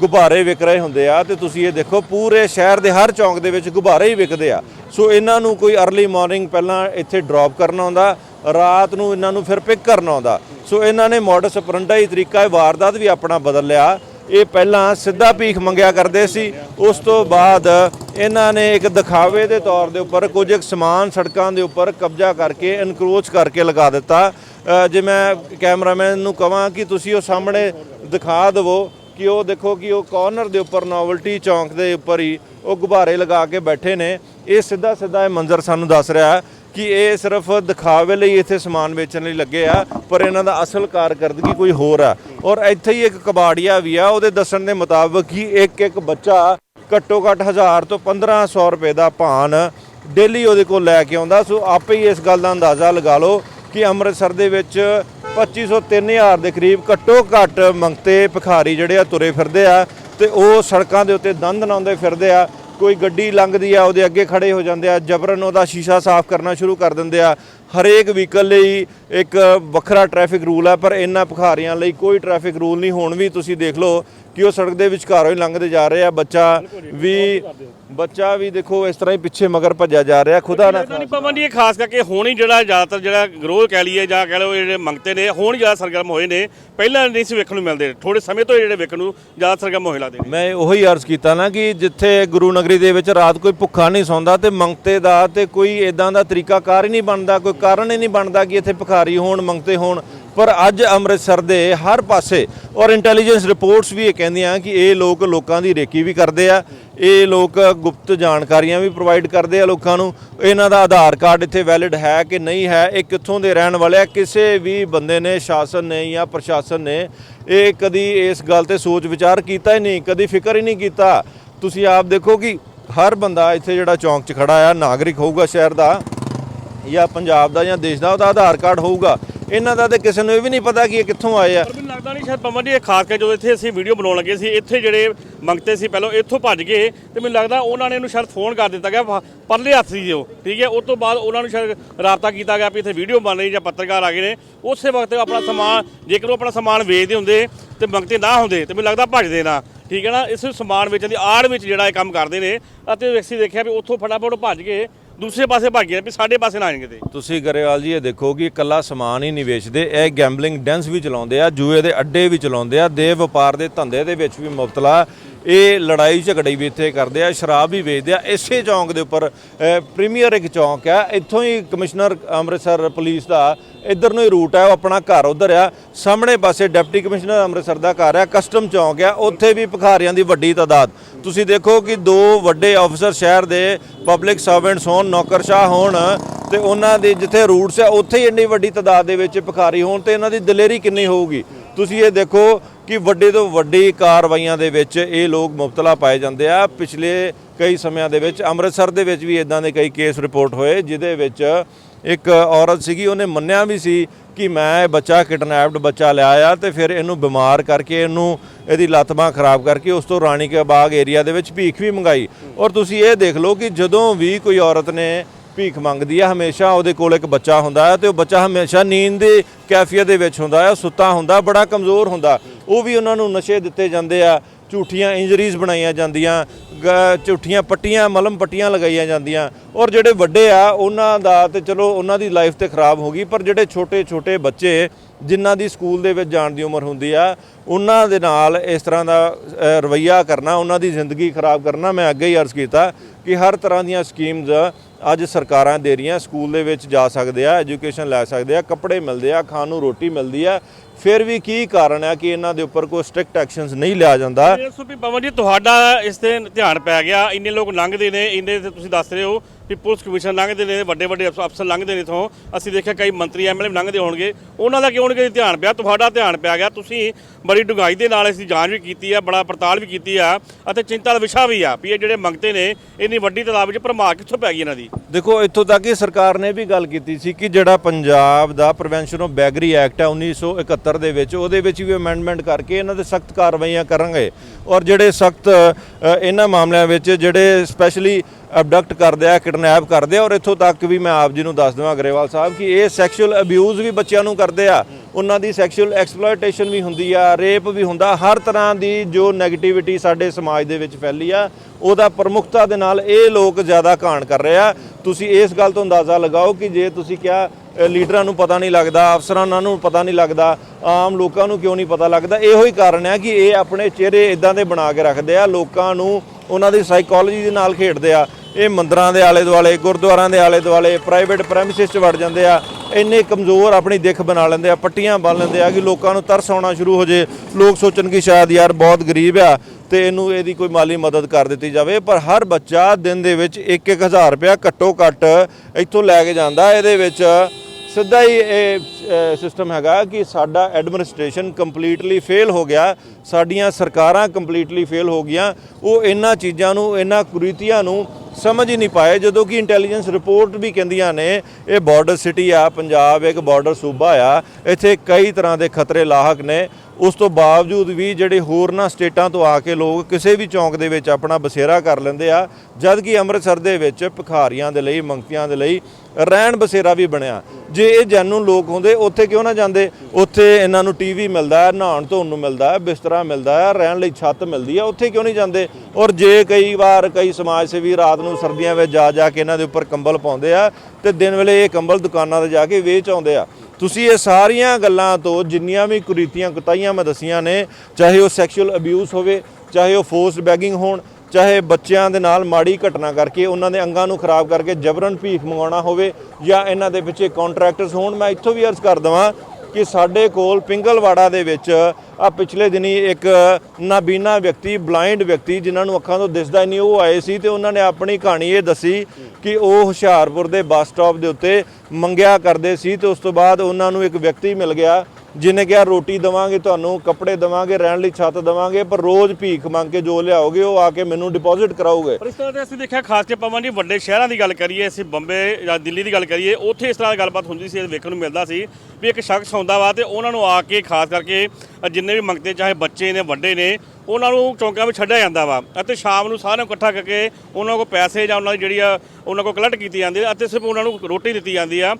[SPEAKER 2] ਗੁਬਾਰੇ ਵਿਕ ਰਹੇ ਹੁੰਦੇ ਆ, ਤੇ ਤੁਸੀਂ ਇਹ ਦੇਖੋ, ਪੂਰੇ ਸ਼ਹਿਰ ਦੇ ਹਰ ਚੌਂਕ ਦੇ ਵਿੱਚ ਗੁਬਾਰੇ ਹੀ ਵਿਕਦੇ ਆ। ਸੋ ਇਹਨਾਂ ਨੂੰ ਕੋਈ अर्ਲੀ ਮਾਰਨਿੰਗ ਪਹਿਲਾਂ ਇੱਥੇ ਡ੍ਰੌਪ ਕਰਨਾ ਆਉਂਦਾ, ਰਾਤ ਨੂੰ ਇਹਨਾਂ ਨੂੰ ਫਿਰ ਪਿਕ ਕਰਨਾ ਆਉਂਦਾ। ਸੋ ਇਹਨਾਂ ਨੇ ਮੋਡਸ ਅਪਰੰਡਾ ਹੀ ਤਰੀਕਾ, ਇਹ ਵਾਰਦਾਤ ਵੀ ਆਪਣਾ ਬਦਲ ਲਿਆ। ਇਹ ਪਹਿਲਾਂ ਸਿੱਧਾ ਭੀਖ ਮੰਗਿਆ ਕਰਦੇ ਸੀ। ਉਸ ਤੋਂ ਬਾਅਦ ਇਹਨਾਂ ਨੇ ਇੱਕ ਦਿਖਾਵੇ ਦੇ ਤੌਰ ਦੇ ਉੱਪਰ ਕੁਝ ਇੱਕ ਸਮਾਨ ਸੜਕਾਂ ਦੇ ਉੱਪਰ ਕਬਜ਼ਾ ਕਰਕੇ ਇਨਕਰੋਚ ਕਰਕੇ ਲਗਾ ਦਿੱਤਾ। ਜੇ ਮੈਂ ਕੈਮਰਾਮੈਨ ਨੂੰ ਕਹਾਂ ਕਿ ਤੁਸੀਂ ਉਹ ਸਾਹਮਣੇ ਦਿਖਾ ਦਿਵੋ ਕਿ ਉਹ ਦੇਖੋ ਕਿ ਉਹ ਕਾਰਨਰ ਦੇ ਉੱਪਰ ਨੋਵਲਟੀ ਚੌਂਕ ਦੇ ਉੱਪਰ ਹੀ ਉਹ ਗੁਬਾਰੇ ਲਗਾ ਕੇ ਬੈਠੇ ਨੇ। ਇਹ ਸਿੱਧਾ ਸਿੱਧਾ ਇਹ ਮੰਜ਼ਰ ਸਾਨੂੰ ਦੱਸ ਰਿਹਾ। ਹੈ ਕਿ ਇਹ ਸਿਰਫ ਦਿਖਾਵੇ ਲਈ ਇੱਥੇ ਸਮਾਨ ਵੇਚਣ ਲਈ ਲੱਗੇ ਆ, ਪਰ ਇਹਨਾਂ ਦਾ ਅਸਲ ਕਾਰਕਰਦਗੀ ਕੋਈ ਹੋਰ ਆ। ਔਰ ਇੱਥੇ ਹੀ ਇੱਕ ਕਬਾੜੀਆ ਵੀ ਆ, ਉਹਦੇ ਦੱਸਣ ਦੇ ਮੁਤਾਬਕ ਹੀ ਇੱਕ ਇੱਕ ਬੱਚਾ ਘੱਟੋ ਘੱਟ 1000 ਤੋਂ 1500 ਰੁਪਏ ਦਾ ਭਾਨ ਡੇਲੀ ਉਹਦੇ ਕੋਲ ਲੈ ਕੇ ਆਉਂਦਾ। ਸੋ ਆਪੇ ਹੀ ਇਸ ਗੱਲ ਦਾ ਅੰਦਾਜ਼ਾ ਲਗਾ ਲਓ ਕਿ ਅੰਮ੍ਰਿਤਸਰ ਦੇ ਵਿੱਚ 2500 3000 ਦੇ ਕਰੀਬ ਘੱਟੋ ਘੱਟ ਮੰਗਤੇ ਭਿਖਾਰੀ ਜਿਹੜੇ ਆ ਤੁਰੇ ਫਿਰਦੇ ਆ ਤੇ ਉਹ ਸੜਕਾਂ ਦੇ ਉੱਤੇ ਦੰਦ ਨਾਉਂਦੇ ਫਿਰਦੇ ਆ। ਕੋਈ ਗੱਡੀ ਲੰਘਦੀ ਆ, ਉਹਦੇ ਅੱਗੇ ਖੜੇ ਹੋ ਜਾਂਦੇ ਆ, ਜਬਰਨ ਉਹਦਾ ਸ਼ੀਸ਼ਾ ਸਾਫ਼ ਕਰਨਾ ਸ਼ੁਰੂ ਕਰ ਦਿੰਦੇ ਆ। ਹਰੇਕ ਵਹੀਕਲ ਲਈ ਇੱਕ ਵੱਖਰਾ ਟ੍ਰੈਫਿਕ ਰੂਲ ਹੈ ਪਰ ਇਹਨਾਂ ਭਿਖਾਰੀਆਂ ਲਈ ਕੋਈ ਟ੍ਰੈਫਿਕ ਰੂਲ ਨਹੀਂ। ਹੁਣ ਵੀ ਤੁਸੀਂ ਦੇਖ ਲਓ ਕਿ ਉਹ ਸੜਕ ਦੇ ਵਿਚਕਾਰੋਂ ਹੀ ਲੰਘਦੇ ਜਾ ਰਹੇ ਆ। ਬੱਚਾ ਵੀ ਬੱਚਾ ਵੀ ਦੇਖੋ ਇਸ ਤਰ੍ਹਾਂ ਹੀ ਪਿੱਛੇ ਮਗਰ ਭੱਜਿਆ ਜਾ ਰਿਹਾ ਖੁਦਾ ਨਾ
[SPEAKER 1] ਨਹੀਂ ਪਵਨ ਜੀ ਇਹ ਖਾਸ ਕਰਕੇ ਹੁਣ ਹੀ ਜਿਹੜਾ ਜ਼ਿਆਦਾਤਰ ਜਿਹੜਾ ਗਰੋਹ ਕਹਿ ਲਈਏ ਜਾਂ ਕਹਿ ਲਓ ਜਿਹੜੇ ਮੰਗਤੇ ਨੇ ਹੁਣ ਜ਼ਿਆਦਾ ਸਰਗਰਮ ਹੋਏ ਨੇ। ਪਹਿਲਾਂ ਨਹੀਂ ਸੀ ਵੇਖਣ ਨੂੰ ਮਿਲਦੇ ਥੋੜੇ ਸਮੇਂ ਤੋਂ ਜਿਹੜੇ ਵੇਖਣ ਨੂੰ ਜ਼ਿਆਦਾ ਸਰਗਰਮ ਹੋਏ ਲੱਗਦੇ ਨੇ।
[SPEAKER 2] ਮੈਂ ਉਹੀ ਅਰਜ਼ ਕੀਤਾ ਨਾ ਕਿ ਜਿੱਥੇ ਗੁਰੂ ਨਗਰੀ ਦੇ ਵਿੱਚ ਰਾਤ ਕੋਈ ਭੁੱਖਾ ਨਹੀਂ ਸੌਂਦਾ ਤੇ ਮੰਗਤੇ ਦਾ ਤੇ ਕੋਈ ਇਦਾਂ ਦਾ ਤਰੀਕਾ ਕਾਰ ਹੀ ਨਹੀਂ ਬਣਦਾ ਕੋਈ ਕਾਰਨ ਹੀ ਨਹੀਂ ਬਣਦਾ ਕਿ ਇੱਥੇ ਭਿਖਾਰੀ ਹੋਣ, ਮੰਗਤੇ ਹੋਣ, ਪਰ ਅੱਜ ਅੰਮ੍ਰਿਤਸਰ ਦੇ ਹਰ ਪਾਸੇ ਔਰ ਇੰਟੈਲੀਜੈਂਸ ਰਿਪੋਰਟਸ ਵੀ ਇਹ ਕਹਿੰਦੀਆਂ ਕਿ ਇਹ ਲੋਕ ਲੋਕਾਂ ਦੀ ਰੇਕੀ ਵੀ ਕਰਦੇ ਆ, ਇਹ ਲੋਕ ਗੁਪਤ ਜਾਣਕਾਰੀਆਂ ਵੀ ਪ੍ਰੋਵਾਈਡ ਕਰਦੇ ਆ ਲੋਕਾਂ ਨੂੰ, ਇਹਨਾਂ ਦਾ ਆਧਾਰ ਕਾਰਡ ਇੱਥੇ ਵੈਲਿਡ ਹੈ ਕਿ ਨਹੀਂ ਹੈ, ਇਹ ਕਿੱਥੋਂ ਦੇ ਰਹਿਣ ਵਾਲੇ ਆ, ਕਿਸੇ ਵੀ ਬੰਦੇ ਨੇ, ਸ਼ਾਸਨ ਨੇ ਜਾਂ ਪ੍ਰਸ਼ਾਸਨ ਨੇ ਇਹ ਕਦੀ ਇਸ ਗੱਲ ਤੇ ਸੋਚ ਵਿਚਾਰ ਕੀਤਾ ਹੀ ਨਹੀਂ, ਕਦੀ ਫਿਕਰ ਹੀ ਨਹੀਂ ਕੀਤਾ। ਤੁਸੀਂ ਆਪ ਦੇਖੋ ਕਿ ਹਰ ਬੰਦਾ ਇੱਥੇ ਜਿਹੜਾ ਚੌਂਕ 'ਚ ਖੜਾ ਆ, ਨਾਗਰਿਕ ਹੋਊਗਾ ਸ਼ਹਿਰ ਦਾ। ਜਾਂ ਪੰਜਾਬ ਦਾ ਜਾਂ ਦੇਸ਼ ਦਾ, ਉਹਦਾ ਆਧਾਰ ਕਾਰਡ ਹੋਊਗਾ। ਇਹਨਾਂ ਦਾ ਤੇ ਕਿਸੇ ਨੂੰ ਇਹ ਵੀ ਨਹੀਂ ਪਤਾ ਕਿ ਇਹ ਕਿੱਥੋਂ ਆਏ ਆ।
[SPEAKER 1] ਪਰ ਮੈਨੂੰ ਲੱਗਦਾ ਨਹੀਂ, ਸ਼ਾਇਦ ਪਵਨ ਜੀ, ਇਹ ਖਾਸ ਕਰਕੇ ਜਦੋਂ ਇੱਥੇ ਅਸੀਂ ਵੀਡੀਓ ਬਣਾਉਣ ਲੱਗੇ ਸੀ, ਇੱਥੇ ਜਿਹੜੇ ਮੰਗਤੇ ਸੀ ਪਹਿਲਾਂ, ਇੱਥੋਂ ਭੱਜ ਗਏ, ਤੇ ਮੈਨੂੰ ਲੱਗਦਾ ਉਹਨਾਂ ਨੇ ਇਹਨੂੰ ਸ਼ਾਇਦ ਫੋਨ ਕਰ ਦਿੱਤਾ ਗਿਆ ਪਰਲੇ ਹੱਥ ਸੀ ਉਹ, ਠੀਕ ਹੈ? ਉਸ ਤੋਂ ਬਾਅਦ ਉਹਨਾਂ ਨੂੰ ਸ਼ਾਇਦ ਰਾਬਤਾ ਕੀਤਾ ਗਿਆ ਵੀ ਇੱਥੇ ਵੀਡੀਓ ਬਣ ਰਹੀ ਜਾਂ ਪੱਤਰਕਾਰ ਆ ਗਏ ਨੇ। ਉਸੇ ਵਕਤ ਉਹ ਆਪਣਾ ਸਮਾਨ, ਜੇਕਰ ਉਹ ਆਪਣਾ ਸਮਾਨ ਵੇਚਦੇ ਹੁੰਦੇ ਤੇ ਮੰਗਤੇ ਨਾ ਹੁੰਦੇ, ਤੇ ਮੈਨੂੰ ਲੱਗਦਾ ਭੱਜਦੇ ਨਾ, ਠੀਕ ਹੈ ਨਾ? ਇਸ ਸਮਾਨ ਵੇਚਣ ਦੀ ਆੜ ਵਿੱਚ ਜਿਹੜਾ ਇਹ ਕੰਮ ਕਰਦੇ ਨੇ, ਅਤੇ ਅਸੀਂ ਦੇਖਿਆ ਵੀ ਉੱਥੋਂ ਫਟਾਫਟ ਭੱਜ ਕੇ ਦੂਸਰੇ ਪਾਸੇ ਭੱਜ ਗਿਆ ਵੀ ਸਾਡੇ ਪਾਸੇ ਨਾ ਆਣਗੇ ਤੇ
[SPEAKER 2] ਤੁਸੀਂ ਗਰੇਵਾਲ ਜੀ, ਇਹ ਦੇਖੋ ਕਿ ਇਕੱਲਾ ਸਮਾਨ ਹੀ ਨਹੀਂ ਵੇਚਦੇ, ਇਹ ਗੈਂਬਲਿੰਗ ਡੈਂਸ ਵੀ ਚਲਾਉਂਦੇ ਆ, ਜੂਏ ਦੇ ਅੱਡੇ ਵੀ ਚਲਾਉਂਦੇ ਆ ਦੇ ਵਪਾਰ ਦੇ ਧੰਦੇ ਦੇ ਵਿੱਚ ਵੀ ਮੁਬਤਲਾ ਇਹ ਲੜਾਈ ਝਗੜੇ ਵੀ ਇੱਥੇ ਕਰਦੇ ਆ, ਸ਼ਰਾਬ ਵੀ ਵੇਚਦੇ ਆ। ਇਸੇ ਚੌਂਕ ਦੇ ਉੱਪਰ ਪ੍ਰੀਮੀਅਰ ਇੱਕ ਚੌਂਕ ਆ। ਇੱਥੋਂ ਹੀ ਕਮਿਸ਼ਨਰ ਅੰਮ੍ਰਿਤਸਰ ਪੁਲਿਸ ਦਾ ਇੱਧਰ ਨੂੰ ਹੀ ਰੂਟ ਹੈ ਉਹ ਆਪਣਾ ਘਰ ਉਧਰ ਆ। ਸਾਹਮਣੇ ਪਾਸੇ ਡਿਪਟੀ ਕਮਿਸ਼ਨਰ ਅੰਮ੍ਰਿਤਸਰ ਦਾ ਘਰ ਆ, ਕਸਟਮ ਚੌਂਕ ਆ। ਉੱਥੇ ਵੀ ਭਿਖਾਰੀਆਂ ਦੀ ਵੱਡੀ ਤਾਦਾਦ। ਤੁਸੀਂ ਦੇਖੋ ਕਿ ਦੋ ਵੱਡੇ ਅਫਸਰ ਸ਼ਹਿਰ ਦੇ ਪਬਲਿਕ ਸਰਵੈਂਟਸ ਹੋਣ, ਨੌਕਰਸ਼ਾਹ ਹੋਣ ਤੇ ਉਹਨਾਂ ਦੇ ਜਿੱਥੇ ਰੂਟਸ ਆ, ਉੱਥੇ ਹੀ ਇੰਨੀ ਵੱਡੀ ਤਾਦਾਦ ਦੇ ਵਿੱਚ ਭਿਖਾਰੀ ਹੋਣ ਤੇ ਇਹਨਾਂ ਦੀ ਦਲੇਰੀ ਕਿੰਨੀ ਹੋਊਗੀ। ਤੁਸੀਂ ਇਹ ਦੇਖੋ ਕਿ ਵੱਡੇ ਤੋਂ ਵੱਡੀ ਕਾਰਵਾਈਆਂ ਦੇ ਵਿੱਚ ਇਹ ਲੋਕ ਮੁਬਤਲਾ ਪਾਏ ਜਾਂਦੇ ਆ। ਪਿਛਲੇ ਕਈ ਸਮਿਆਂ ਦੇ ਵਿੱਚ ਅੰਮ੍ਰਿਤਸਰ ਦੇ ਵਿੱਚ ਵੀ ਇਦਾਂ ਦੇ ਕਈ ਕੇਸ ਰਿਪੋਰਟ ਹੋਏ, ਜਿਹਦੇ ਵਿੱਚ ਇੱਕ ਔਰਤ ਸੀਗੀ, ਉਹਨੇ ਮੰਨਿਆ ਵੀ ਸੀ ਕਿ ਮੈਂ ਇਹ ਬੱਚਾ ਕਿਡਨੈਪਡ ਬੱਚਾ ਲਿਆ ਆ ਤੇ ਫਿਰ ਇਹਨੂੰ ਬਿਮਾਰ ਕਰਕੇ ਇਹਨੂੰ ਇਹਦੀ ਲੱਤ ਬਾਂਹ ਖਰਾਬ ਕਰਕੇ ਉਸ ਤੋਂ ਰਾਣੀ ਕੇ ਬਾਗ ਏਰੀਆ ਦੇ ਵਿੱਚ ਭੀਖ ਵੀ ਮੰਗਾਈ। ਔਰ ਤੁਸੀਂ ਇਹ ਦੇਖ ਲਓ ਕਿ ਜਦੋਂ ਵੀ ਕੋਈ ਔਰਤ ਨੇ ਭੀਖ ਮੰਗਦੀ ਆ, ਹਮੇਸ਼ਾ ਉਹਦੇ ਕੋਲ ਇੱਕ ਬੱਚਾ ਹੁੰਦਾ ਹੈ ਤੇ ਉਹ ਬੱਚਾ ਹਮੇਸ਼ਾ ਨੀਂਦ ਦੀ ਕੈਫੀਅਤ ਦੇ ਵਿੱਚ ਹੁੰਦਾ ਹੈ ਸੁੱਤਾ ਹੁੰਦਾ, ਬੜਾ ਕਮਜ਼ੋਰ ਹੁੰਦਾ। ਉਹ ਵੀ ਉਹਨਾਂ ਨੂੰ ਨਸ਼ੇ ਦਿੱਤੇ ਜਾਂਦੇ ਆ ਝੂਠੀਆਂ ਇੰਜਰੀਜ਼ ਬਣਾਈਆਂ ਜਾਂਦੀਆਂ ਗ- ਝੂਠੀਆਂ ਪੱਟੀਆਂ ਮਲਮ ਪੱਟੀਆਂ ਲਗਾਈਆਂ ਜਾਂਦੀਆਂ। ਔਰ ਜਿਹੜੇ ਵੱਡੇ ਆ ਉਹਨਾਂ ਦਾ ਤੇ ਚਲੋ ਉਹਨਾਂ ਦੀ ਲਾਈਫ ਤੇ ਖਰਾਬ ਹੋ ਗਈ ਪਰ ਜਿਹੜੇ ਛੋਟੇ ਛੋਟੇ ਬੱਚੇ ਜਿਨ੍ਹਾਂ ਦੀ ਸਕੂਲ ਦੇ ਵਿੱਚ ਜਾਣ ਦੀ ਉਮਰ ਹੁੰਦੀ ਆ ਉਹਨਾਂ ਦੇ ਨਾਲ ਇਸ ਤਰ੍ਹਾਂ ਦਾ ਅ, ਰਵੱਈਆ ਕਰਨਾ ਉਹਨਾਂ ਦੀ ਜ਼ਿੰਦਗੀ ਖਰਾਬ ਕਰਨਾ ਮੈਂ ਅੱਗੇ ਹੀ ਅਰਜ਼ ਕੀਤਾ ਕਿ ਹਰ ਤਰ੍ਹਾਂ ਦੀਆਂ ਸਕੀਮਜ਼ ਅੱਜ ਸਰਕਾਰਾਂ ਦੇ ਰਹੀਆਂ ਸਕੂਲ ਦੇ ਵਿੱਚ ਜਾ ਸਕਦੇ ਆ ਐਜੂਕੇਸ਼ਨ ਲੈ ਸਕਦੇ ਆ ਕੱਪੜੇ ਮਿਲਦੇ ਆ ਖਾਣ ਨੂੰ ਰੋਟੀ ਮਿਲਦੀ ਆ ਫਿਰ ਵੀ ਕੀ ਕਾਰਨ ਹੈ ਕਿ ਇਹਨਾਂ ਦੇ ਉੱਪਰ ਕੋਈ ਸਟ੍ਰਿਕਟ ਐਕਸ਼ਨਸ ਨਹੀਂ ਲਿਆ ਜਾਂਦਾ?
[SPEAKER 1] ਸੋ ਪਵਨ ਜੀ, ਤੁਹਾਡਾ ਇਸ ਤੇ ਧਿਆਨ ਪੈ ਗਿਆ। ਇੰਨੇ ਲੋਕ ਲੰਘਦੇ ਨੇ, ਇੰਨੇ ਤੇ ਤੁਸੀਂ ਦੱਸ ਰਹੇ ਹੋ। ਵੀ ਪੁਲਿਸ ਕਮਿਸ਼ਨ ਲੰਘਦੇ ਨੇ, ਵੱਡੇ ਵੱਡੇ ਅਫਸਰ ਲੰਘਦੇ ਨੇ ਇਥੋਂ। ਅਸੀਂ ਦੇਖਿਆ ਕਈ ਮੰਤਰੀ ਐਮਐਲਏ ਲੰਘਦੇ ਹੋਣਗੇ। ਉਹਨਾਂ ਦਾ ਕਿਉਂ ਨਹੀਂ ਧਿਆਨ ਪਿਆ? ਤੁਹਾਡਾ ਧਿਆਨ ਪਿਆ ਗਿਆ। ਤੁਸੀਂ ਬੜੀ ਡੂੰਘਾਈ ਦੇ ਨਾਲ ਅਸੀਂ ਜਾਂਚ ਵੀ ਕੀਤੀ ਆ, ਬੜਾ ਪੜਤਾਲ ਵੀ ਕੀਤੀ ਆ, ਅਤੇ ਚਿੰਤਾ ਦਾ ਵਿਸ਼ਾ ਵੀ ਆ ਵੀ ਇਹ ਜਿਹੜੇ ਮੰਗਤੇ ਨੇ, ਇੰਨੀ ਵੱਡੀ ਤਾਦਾਦ ਵਿੱਚ ਭਰਮਾ ਕਿੱਥੋਂ ਪੈ ਗਈ ਇਹਨਾਂ ਦੀ?
[SPEAKER 2] ਦੇਖੋ, ਇੱਥੋਂ ਤੱਕ ਕਿ ਸਰਕਾਰ ਨੇ ਵੀ ਗੱਲ ਕੀਤੀ ਸੀ ਕਿ ਜਿਹੜਾ ਪੰਜਾਬ ਦਾ ਪ੍ਰੀਵੈਂਸ਼ਨ ਆਫ ਬੈਗਰੀ ਐਕਟ ਹੈ 1971 ਦੇ ਵਿੱਚ, ਉਹਦੇ ਵਿੱਚ ਵੀ ਅਮੈਂਡਮੈਂਟ ਕਰਕੇ ਇਹਨਾਂ ਤੇ ਸਖਤ ਕਾਰਵਾਈਆਂ ਕਰਾਂਗੇ ਔਰ ਜਿਹੜੇ ਸਖਤ ਇਹਨਾਂ ਮਾਮਲਿਆਂ ਵਿੱਚ ਜਿਹੜੇ ਸਪੈਸ਼ਲੀ ਅਬਡਕਟ ਕਰਦੇ ਆ ਕਿਡਨੈਪ ਕਰਦੇ ਆ, ਔਰ ਇੱਥੋਂ ਤੱਕ ਵੀ ਮੈਂ ਆਪ ਜੀ ਨੂੰ ਦੱਸ ਦਵਾਂ ਗਰੇਵਾਲ ਸਾਹਿਬ ਕਿ ਇਹ ਸੈਕਸ਼ੂਅਲ ਅਬਿਊਜ਼ ਵੀ ਬੱਚਿਆਂ ਨੂੰ ਕਰਦੇ ਆ। ਉਹਨਾਂ ਦੀ ਸੈਕਸ਼ੂਅਲ ਐਕਸਪਲੋਇਟੇਸ਼ਨ ਵੀ ਹੁੰਦੀ ਆ ਰੇਪ ਵੀ ਹੁੰਦਾ, ਹਰ ਤਰ੍ਹਾਂ ਦੀ ਜੋ 네ਗੇਟਿਵਿਟੀ ਸਾਡੇ ਸਮਾਜ ਦੇ ਵਿੱਚ ਫੈਲੀ ਆ, ਉਹਦਾ ਪ੍ਰਮੁਖਤਾ ਦੇ ਨਾਲ ਇਹ ਲੋਕ ਜ਼ਿਆਦਾ ਘਾਣ ਕਰ ਰਹੇ ਆ। ਤੁਸੀਂ ਇਸ ਗੱਲ ਤੋਂ ਅੰਦਾਜ਼ਾ ਲਗਾਓ ਕਿ ਜੇ ਤੁਸੀਂ ਕਿਹਾ ਲੀਡਰਾਂ ਨੂੰ ਪਤਾ ਨਹੀਂ ਲੱਗਦਾ, ਅਫਸਰਾਂ ਨੂੰ ਪਤਾ ਨਹੀਂ ਲੱਗਦਾ, ਆਮ ਲੋਕਾਂ ਨੂੰ ਕਿਉਂ ਨਹੀਂ ਪਤਾ ਲੱਗਦਾ, ਇਹੋ ਹੀ ਕਾਰਨ ਹੈ ਕਿ ਇਹ ਆਪਣੇ ਚਿਹਰੇ ਇਦਾਂ ਦੇ ਬਣਾ ਕੇ ਰੱਖਦੇ ਆ, ਲੋਕਾਂ ਨੂੰ ਉਹਨਾਂ ਦੀ ਸਾਈਕੋਲੋਜੀ ਦੇ ਨਾਲ ਖੇਡਦੇ ਆ। ਇਹ ਮੰਦਰਾਂ ਦੇ ਆਲੇ ਦੁਆਲੇ ਗੁਰਦੁਆਰਾਂ ਦੇ ਆਲੇ ਦੁਆਲੇ ਪ੍ਰਾਈਵੇਟ ਪ੍ਰੈਮਿਸਿਸ 'ਚ ਵੜ ਜਾਂਦੇ ਆ। ਇੰਨੇ ਕਮਜ਼ੋਰ ਆਪਣੀ ਦਿੱਖ ਬਣਾ ਲੈਂਦੇ ਆ, ਪੱਟੀਆਂ ਬੰਨ ਲੈਂਦੇ ਆ ਕਿ ਲੋਕਾਂ ਨੂੰ ਤਰਸ ਆਉਣਾ ਸ਼ੁਰੂ ਹੋ ਜੇ। ਲੋਕ ਸੋਚਣ ਕਿ ਸ਼ਾਇਦ ਯਾਰ ਬਹੁਤ ਗਰੀਬ ਆ ਤੇ ਇਹਨੂੰ ਇਹਦੀ ਕੋਈ ਮਾਲੀ ਮਦਦ ਕਰ ਦਿੱਤੀ ਜਾਵੇ। ਪਰ ਹਰ ਬੱਚਾ ਦਿਨ ਦੇ ਵਿੱਚ 1-1000 ਰੁਪਇਆ ਘੱਟੋ ਘੱਟ ਇੱਥੋਂ ਲੈ ਕੇ ਜਾਂਦਾ। ਇਹਦੇ ਵਿੱਚ ਸਿੱਧਾ ਹੀ ਇਹ ਸਿਸਟਮ ਹੈਗਾ ਕਿ ਸਾਡਾ ਐਡਮਿਨਿਸਟ੍ਰੇਸ਼ਨ ਕੰਪਲੀਟਲੀ ਫੇਲ ਹੋ ਗਿਆ, ਸਾਡੀਆਂ ਸਰਕਾਰਾਂ ਕੰਪਲੀਟਲੀ ਫੇਲ ਹੋ ਗਈਆਂ, ਉਹ ਇਹਨਾਂ ਚੀਜ਼ਾਂ ਨੂੰ, ਇਹਨਾਂ ਕੁਰੀਤੀਆਂ ਨੂੰ ਸਮਝ ਹੀ ਨਹੀਂ ਪਾਏ, ਜਦੋਂ ਕਿ ਇੰਟੈਲੀਜੈਂਸ ਰਿਪੋਰਟ ਵੀ ਕਹਿੰਦੀਆਂ ਨੇ, ਇਹ ਬਾਰਡਰ ਸਿਟੀ ਆ, ਪੰਜਾਬ ਇੱਕ ਬਾਰਡਰ ਸੂਬਾ ਆ, ਇੱਥੇ ਕਈ ਤਰ੍ਹਾਂ ਦੇ ਖਤਰੇ ਲਾਹਕ ਨੇ, ਉਸ ਤੋਂ ਬਾਵਜੂਦ ਵੀ ਜਿਹੜੇ ਹੋਰਨਾਂ ਸਟੇਟਾਂ ਤੋਂ ਆ ਕੇ ਲੋਕ ਕਿਸੇ ਵੀ ਚੌਂਕ ਦੇ ਵਿੱਚ ਆਪਣਾ ਬਸੇਰਾ ਕਰ ਲੈਂਦੇ ਆ ਜਦ ਕਿ ਅੰਮ੍ਰਿਤਸਰ ਦੇ ਵਿੱਚ ਭਿਖਾਰੀਆਂ ਦੇ ਲਈ, ਮੰਗਤੀਆਂ ਦੇ ਲਈ ਰਹਿਣ ਬਸੇਰਾ ਵੀ ਬਣਿਆ। ਜੇ ਇਹ ਜੈਨੂਨ ਲੋਕ ਹੁੰਦੇ, ਉੱਥੇ ਕਿਉਂ ਨਾ ਜਾਂਦੇ? ਉੱਥੇ ਇਹਨਾਂ ਨੂੰ ਟੀਵੀ ਮਿਲਦਾ ਹੈ, ਨਹਾਉਣ ਧੋਣ ਨੂੰ ਮਿਲਦਾ ਹੈ, ਬਿਸਤਰਾ ਮਿਲਦਾ ਹੈ, ਰਹਿਣ ਲਈ ਛੱਤ ਮਿਲਦੀ ਹੈ, ਉੱਥੇ ਕਿਉਂ ਨਹੀਂ ਜਾਂਦੇ? ਔਰ ਜੇ ਕਈ ਵਾਰ ਕਈ ਸਮਾਜ ਸੇਵੀ ਰਾਤ ਨੂੰ ਸਰਦੀਆਂ ਵਿੱਚ ਜਾ ਜਾ ਕੇ ਇਹਨਾਂ ਦੇ ਉੱਪਰ ਕੰਬਲ ਪਾਉਂਦੇ ਆ ਤੇ ਦਿਨ ਵੇਲੇ ਇਹ ਕੰਬਲ ਦੁਕਾਨਾਂ ਤੇ ਜਾ ਕੇ ਵੇਚ ਆਉਂਦੇ ਆ। ਤੁਸੀਂ ਇਹ ਸਾਰੀਆਂ ਗੱਲਾਂ ਤੋਂ ਜਿੰਨੀਆਂ ਵੀ ਕੁਰੀਤੀਆਂ ਕੁਤਾਈਆਂ ਮੈਂ ਦਸੀਆਂ ਨੇ, ਚਾਹੇ ਉਹ ਸੈਕਸ਼ੂਅਲ ਅਬਿਊਜ਼ ਹੋਵੇ, ਚਾਹੇ ਉਹ ਫੋਰਸਡ ਬੈਗਿੰਗ ਹੋਣ ਚਾਹੇ ਬੱਚਿਆਂ ਦੇ ਨਾਲ ਮਾੜੀ ਘਟਨਾ ਕਰਕੇ ਉਹਨਾਂ ਦੇ ਅੰਗਾਂ ਨੂੰ ਖਰਾਬ ਕਰਕੇ ਜਬਰਨ ਭੀਖ ਮੰਗਾਉਣਾ ਹੋਵੇ ਜਾਂ ਇਹਨਾਂ ਦੇ ਪਿੱਛੇ ਕੰਟਰੈਕਟਰਸ ਹੋਣ, ਮੈਂ ਇੱਥੋਂ ਵੀ ਅਰਜ਼ ਕਰ ਦਵਾਂ ਕਿ ਸਾਡੇ ਕੋਲ ਪਿੰਗਲਵਾੜਾ ਦੇ ਵਿੱਚ ਆ ਪਿਛਲੇ ਦਿਨੀ ਇੱਕ ਨਾਬੀਨਾ ਵਿਅਕਤੀ, ਬਲਾਈਂਡ ਵਿਅਕਤੀ ਜਿਨ੍ਹਾਂ ਨੂੰ ਅੱਖਾਂ ਤੋਂ ਦਿਸਦਾ ਹੀ ਨਹੀਂ, ਉਹ ਆਏ ਸੀ ਤੇ ਉਹਨਾਂ ਨੇ ਆਪਣੀ ਕਹਾਣੀ ਇਹ ਦੱਸੀ ਕਿ ਉਹ ਹੁਸ਼ਿਆਰਪੁਰ ਦੇ ਬੱਸ ਸਟਾਪ ਦੇ ਉੱਤੇ ਮੰਗਿਆ ਕਰਦੇ ਸੀ ਤੇ ਉਸ ਤੋਂ ਬਾਅਦ ਉਹਨਾਂ ਨੂੰ ਇੱਕ ਵਿਅਕਤੀ ਮਿਲ ਗਿਆ, ਜਿਹਨੇ ਕਿਹਾ, ਰੋਟੀ ਦਵਾਂਗੇ, ਤੁਹਾਨੂੰ ਕੱਪੜੇ ਦਵਾਂਗੇ, ਰਹਿਣ ਲਈ ਛੱਤ ਦਵਾਂਗੇ, ਪਰ ਰੋਜ਼ ਭੀਖ ਮੰਗ ਕੇ ਜੋ ਲਿਆਓਗੇ, ਉਹ ਆ ਕੇ ਮੈਨੂੰ ਡਿਪੋਜ਼ਿਟ ਕਰਾਓਗੇ।
[SPEAKER 1] ਪਰ ਇਸ ਤਰ੍ਹਾਂ ਦੇ ਅਸੀਂ ਦੇਖਿਆ, ਖਾਸ ਕੇ ਪਵਨ ਜੀ ਵੱਡੇ ਸ਼ਹਿਰਾਂ ਦੀ ਗੱਲ ਕਰੀਏ, ਅਸੀਂ ਬੰਬੇ ਜਾਂ ਦਿੱਲੀ ਦੀ ਗੱਲ ਕਰੀਏ, ਉੱਥੇ ਇਸ ਤਰ੍ਹਾਂ ਦੀ ਗੱਲਬਾਤ ਹੁੰਦੀ ਸੀ ਵੇਖਣ ਨੂੰ ਮਿਲਦਾ ਸੀ ਵੀ ਇੱਕ ਸ਼ਖਸ ਹੁੰਦਾ ਵਾ ਤੇ ਉਹਨਾਂ ਨੂੰ ਆ ਕੇ ਖਾਸ ਕਰਕੇ ਜਿੰਨੇ ਵੀ ਮੰਗਤੇ ਚਾਹੇ ਬੱਚੇ ਨੇ, ਵੱਡੇ ਨੇ, ਉਹਨਾਂ ਨੂੰ ਚੌਂਕਾਂ ਵਿੱਚ ਛੱਡਿਆ ਜਾਂਦਾ ਵਾ ਅਤੇ ਸ਼ਾਮ ਨੂੰ ਸਾਰਿਆਂ ਨੂੰ ਇਕੱਠਾ ਕਰਕੇ ਉਹਨਾਂ ਕੋਲ ਪੈਸੇ ਜਾਂ ਉਹਨਾਂ ਦੀ ਜਿਹੜੀ ਆ, ਉਹਨਾਂ ਕੋਲ ਕਲੈਕਟ ਕੀਤੀ ਜਾਂਦੀ ਹੈ ਅਤੇ ਸਿਰਫ ਉਹਨਾਂ ਨੂੰ ਰੋਟੀ ਦਿੱਤੀ ਜਾਂਦੀ ਆ।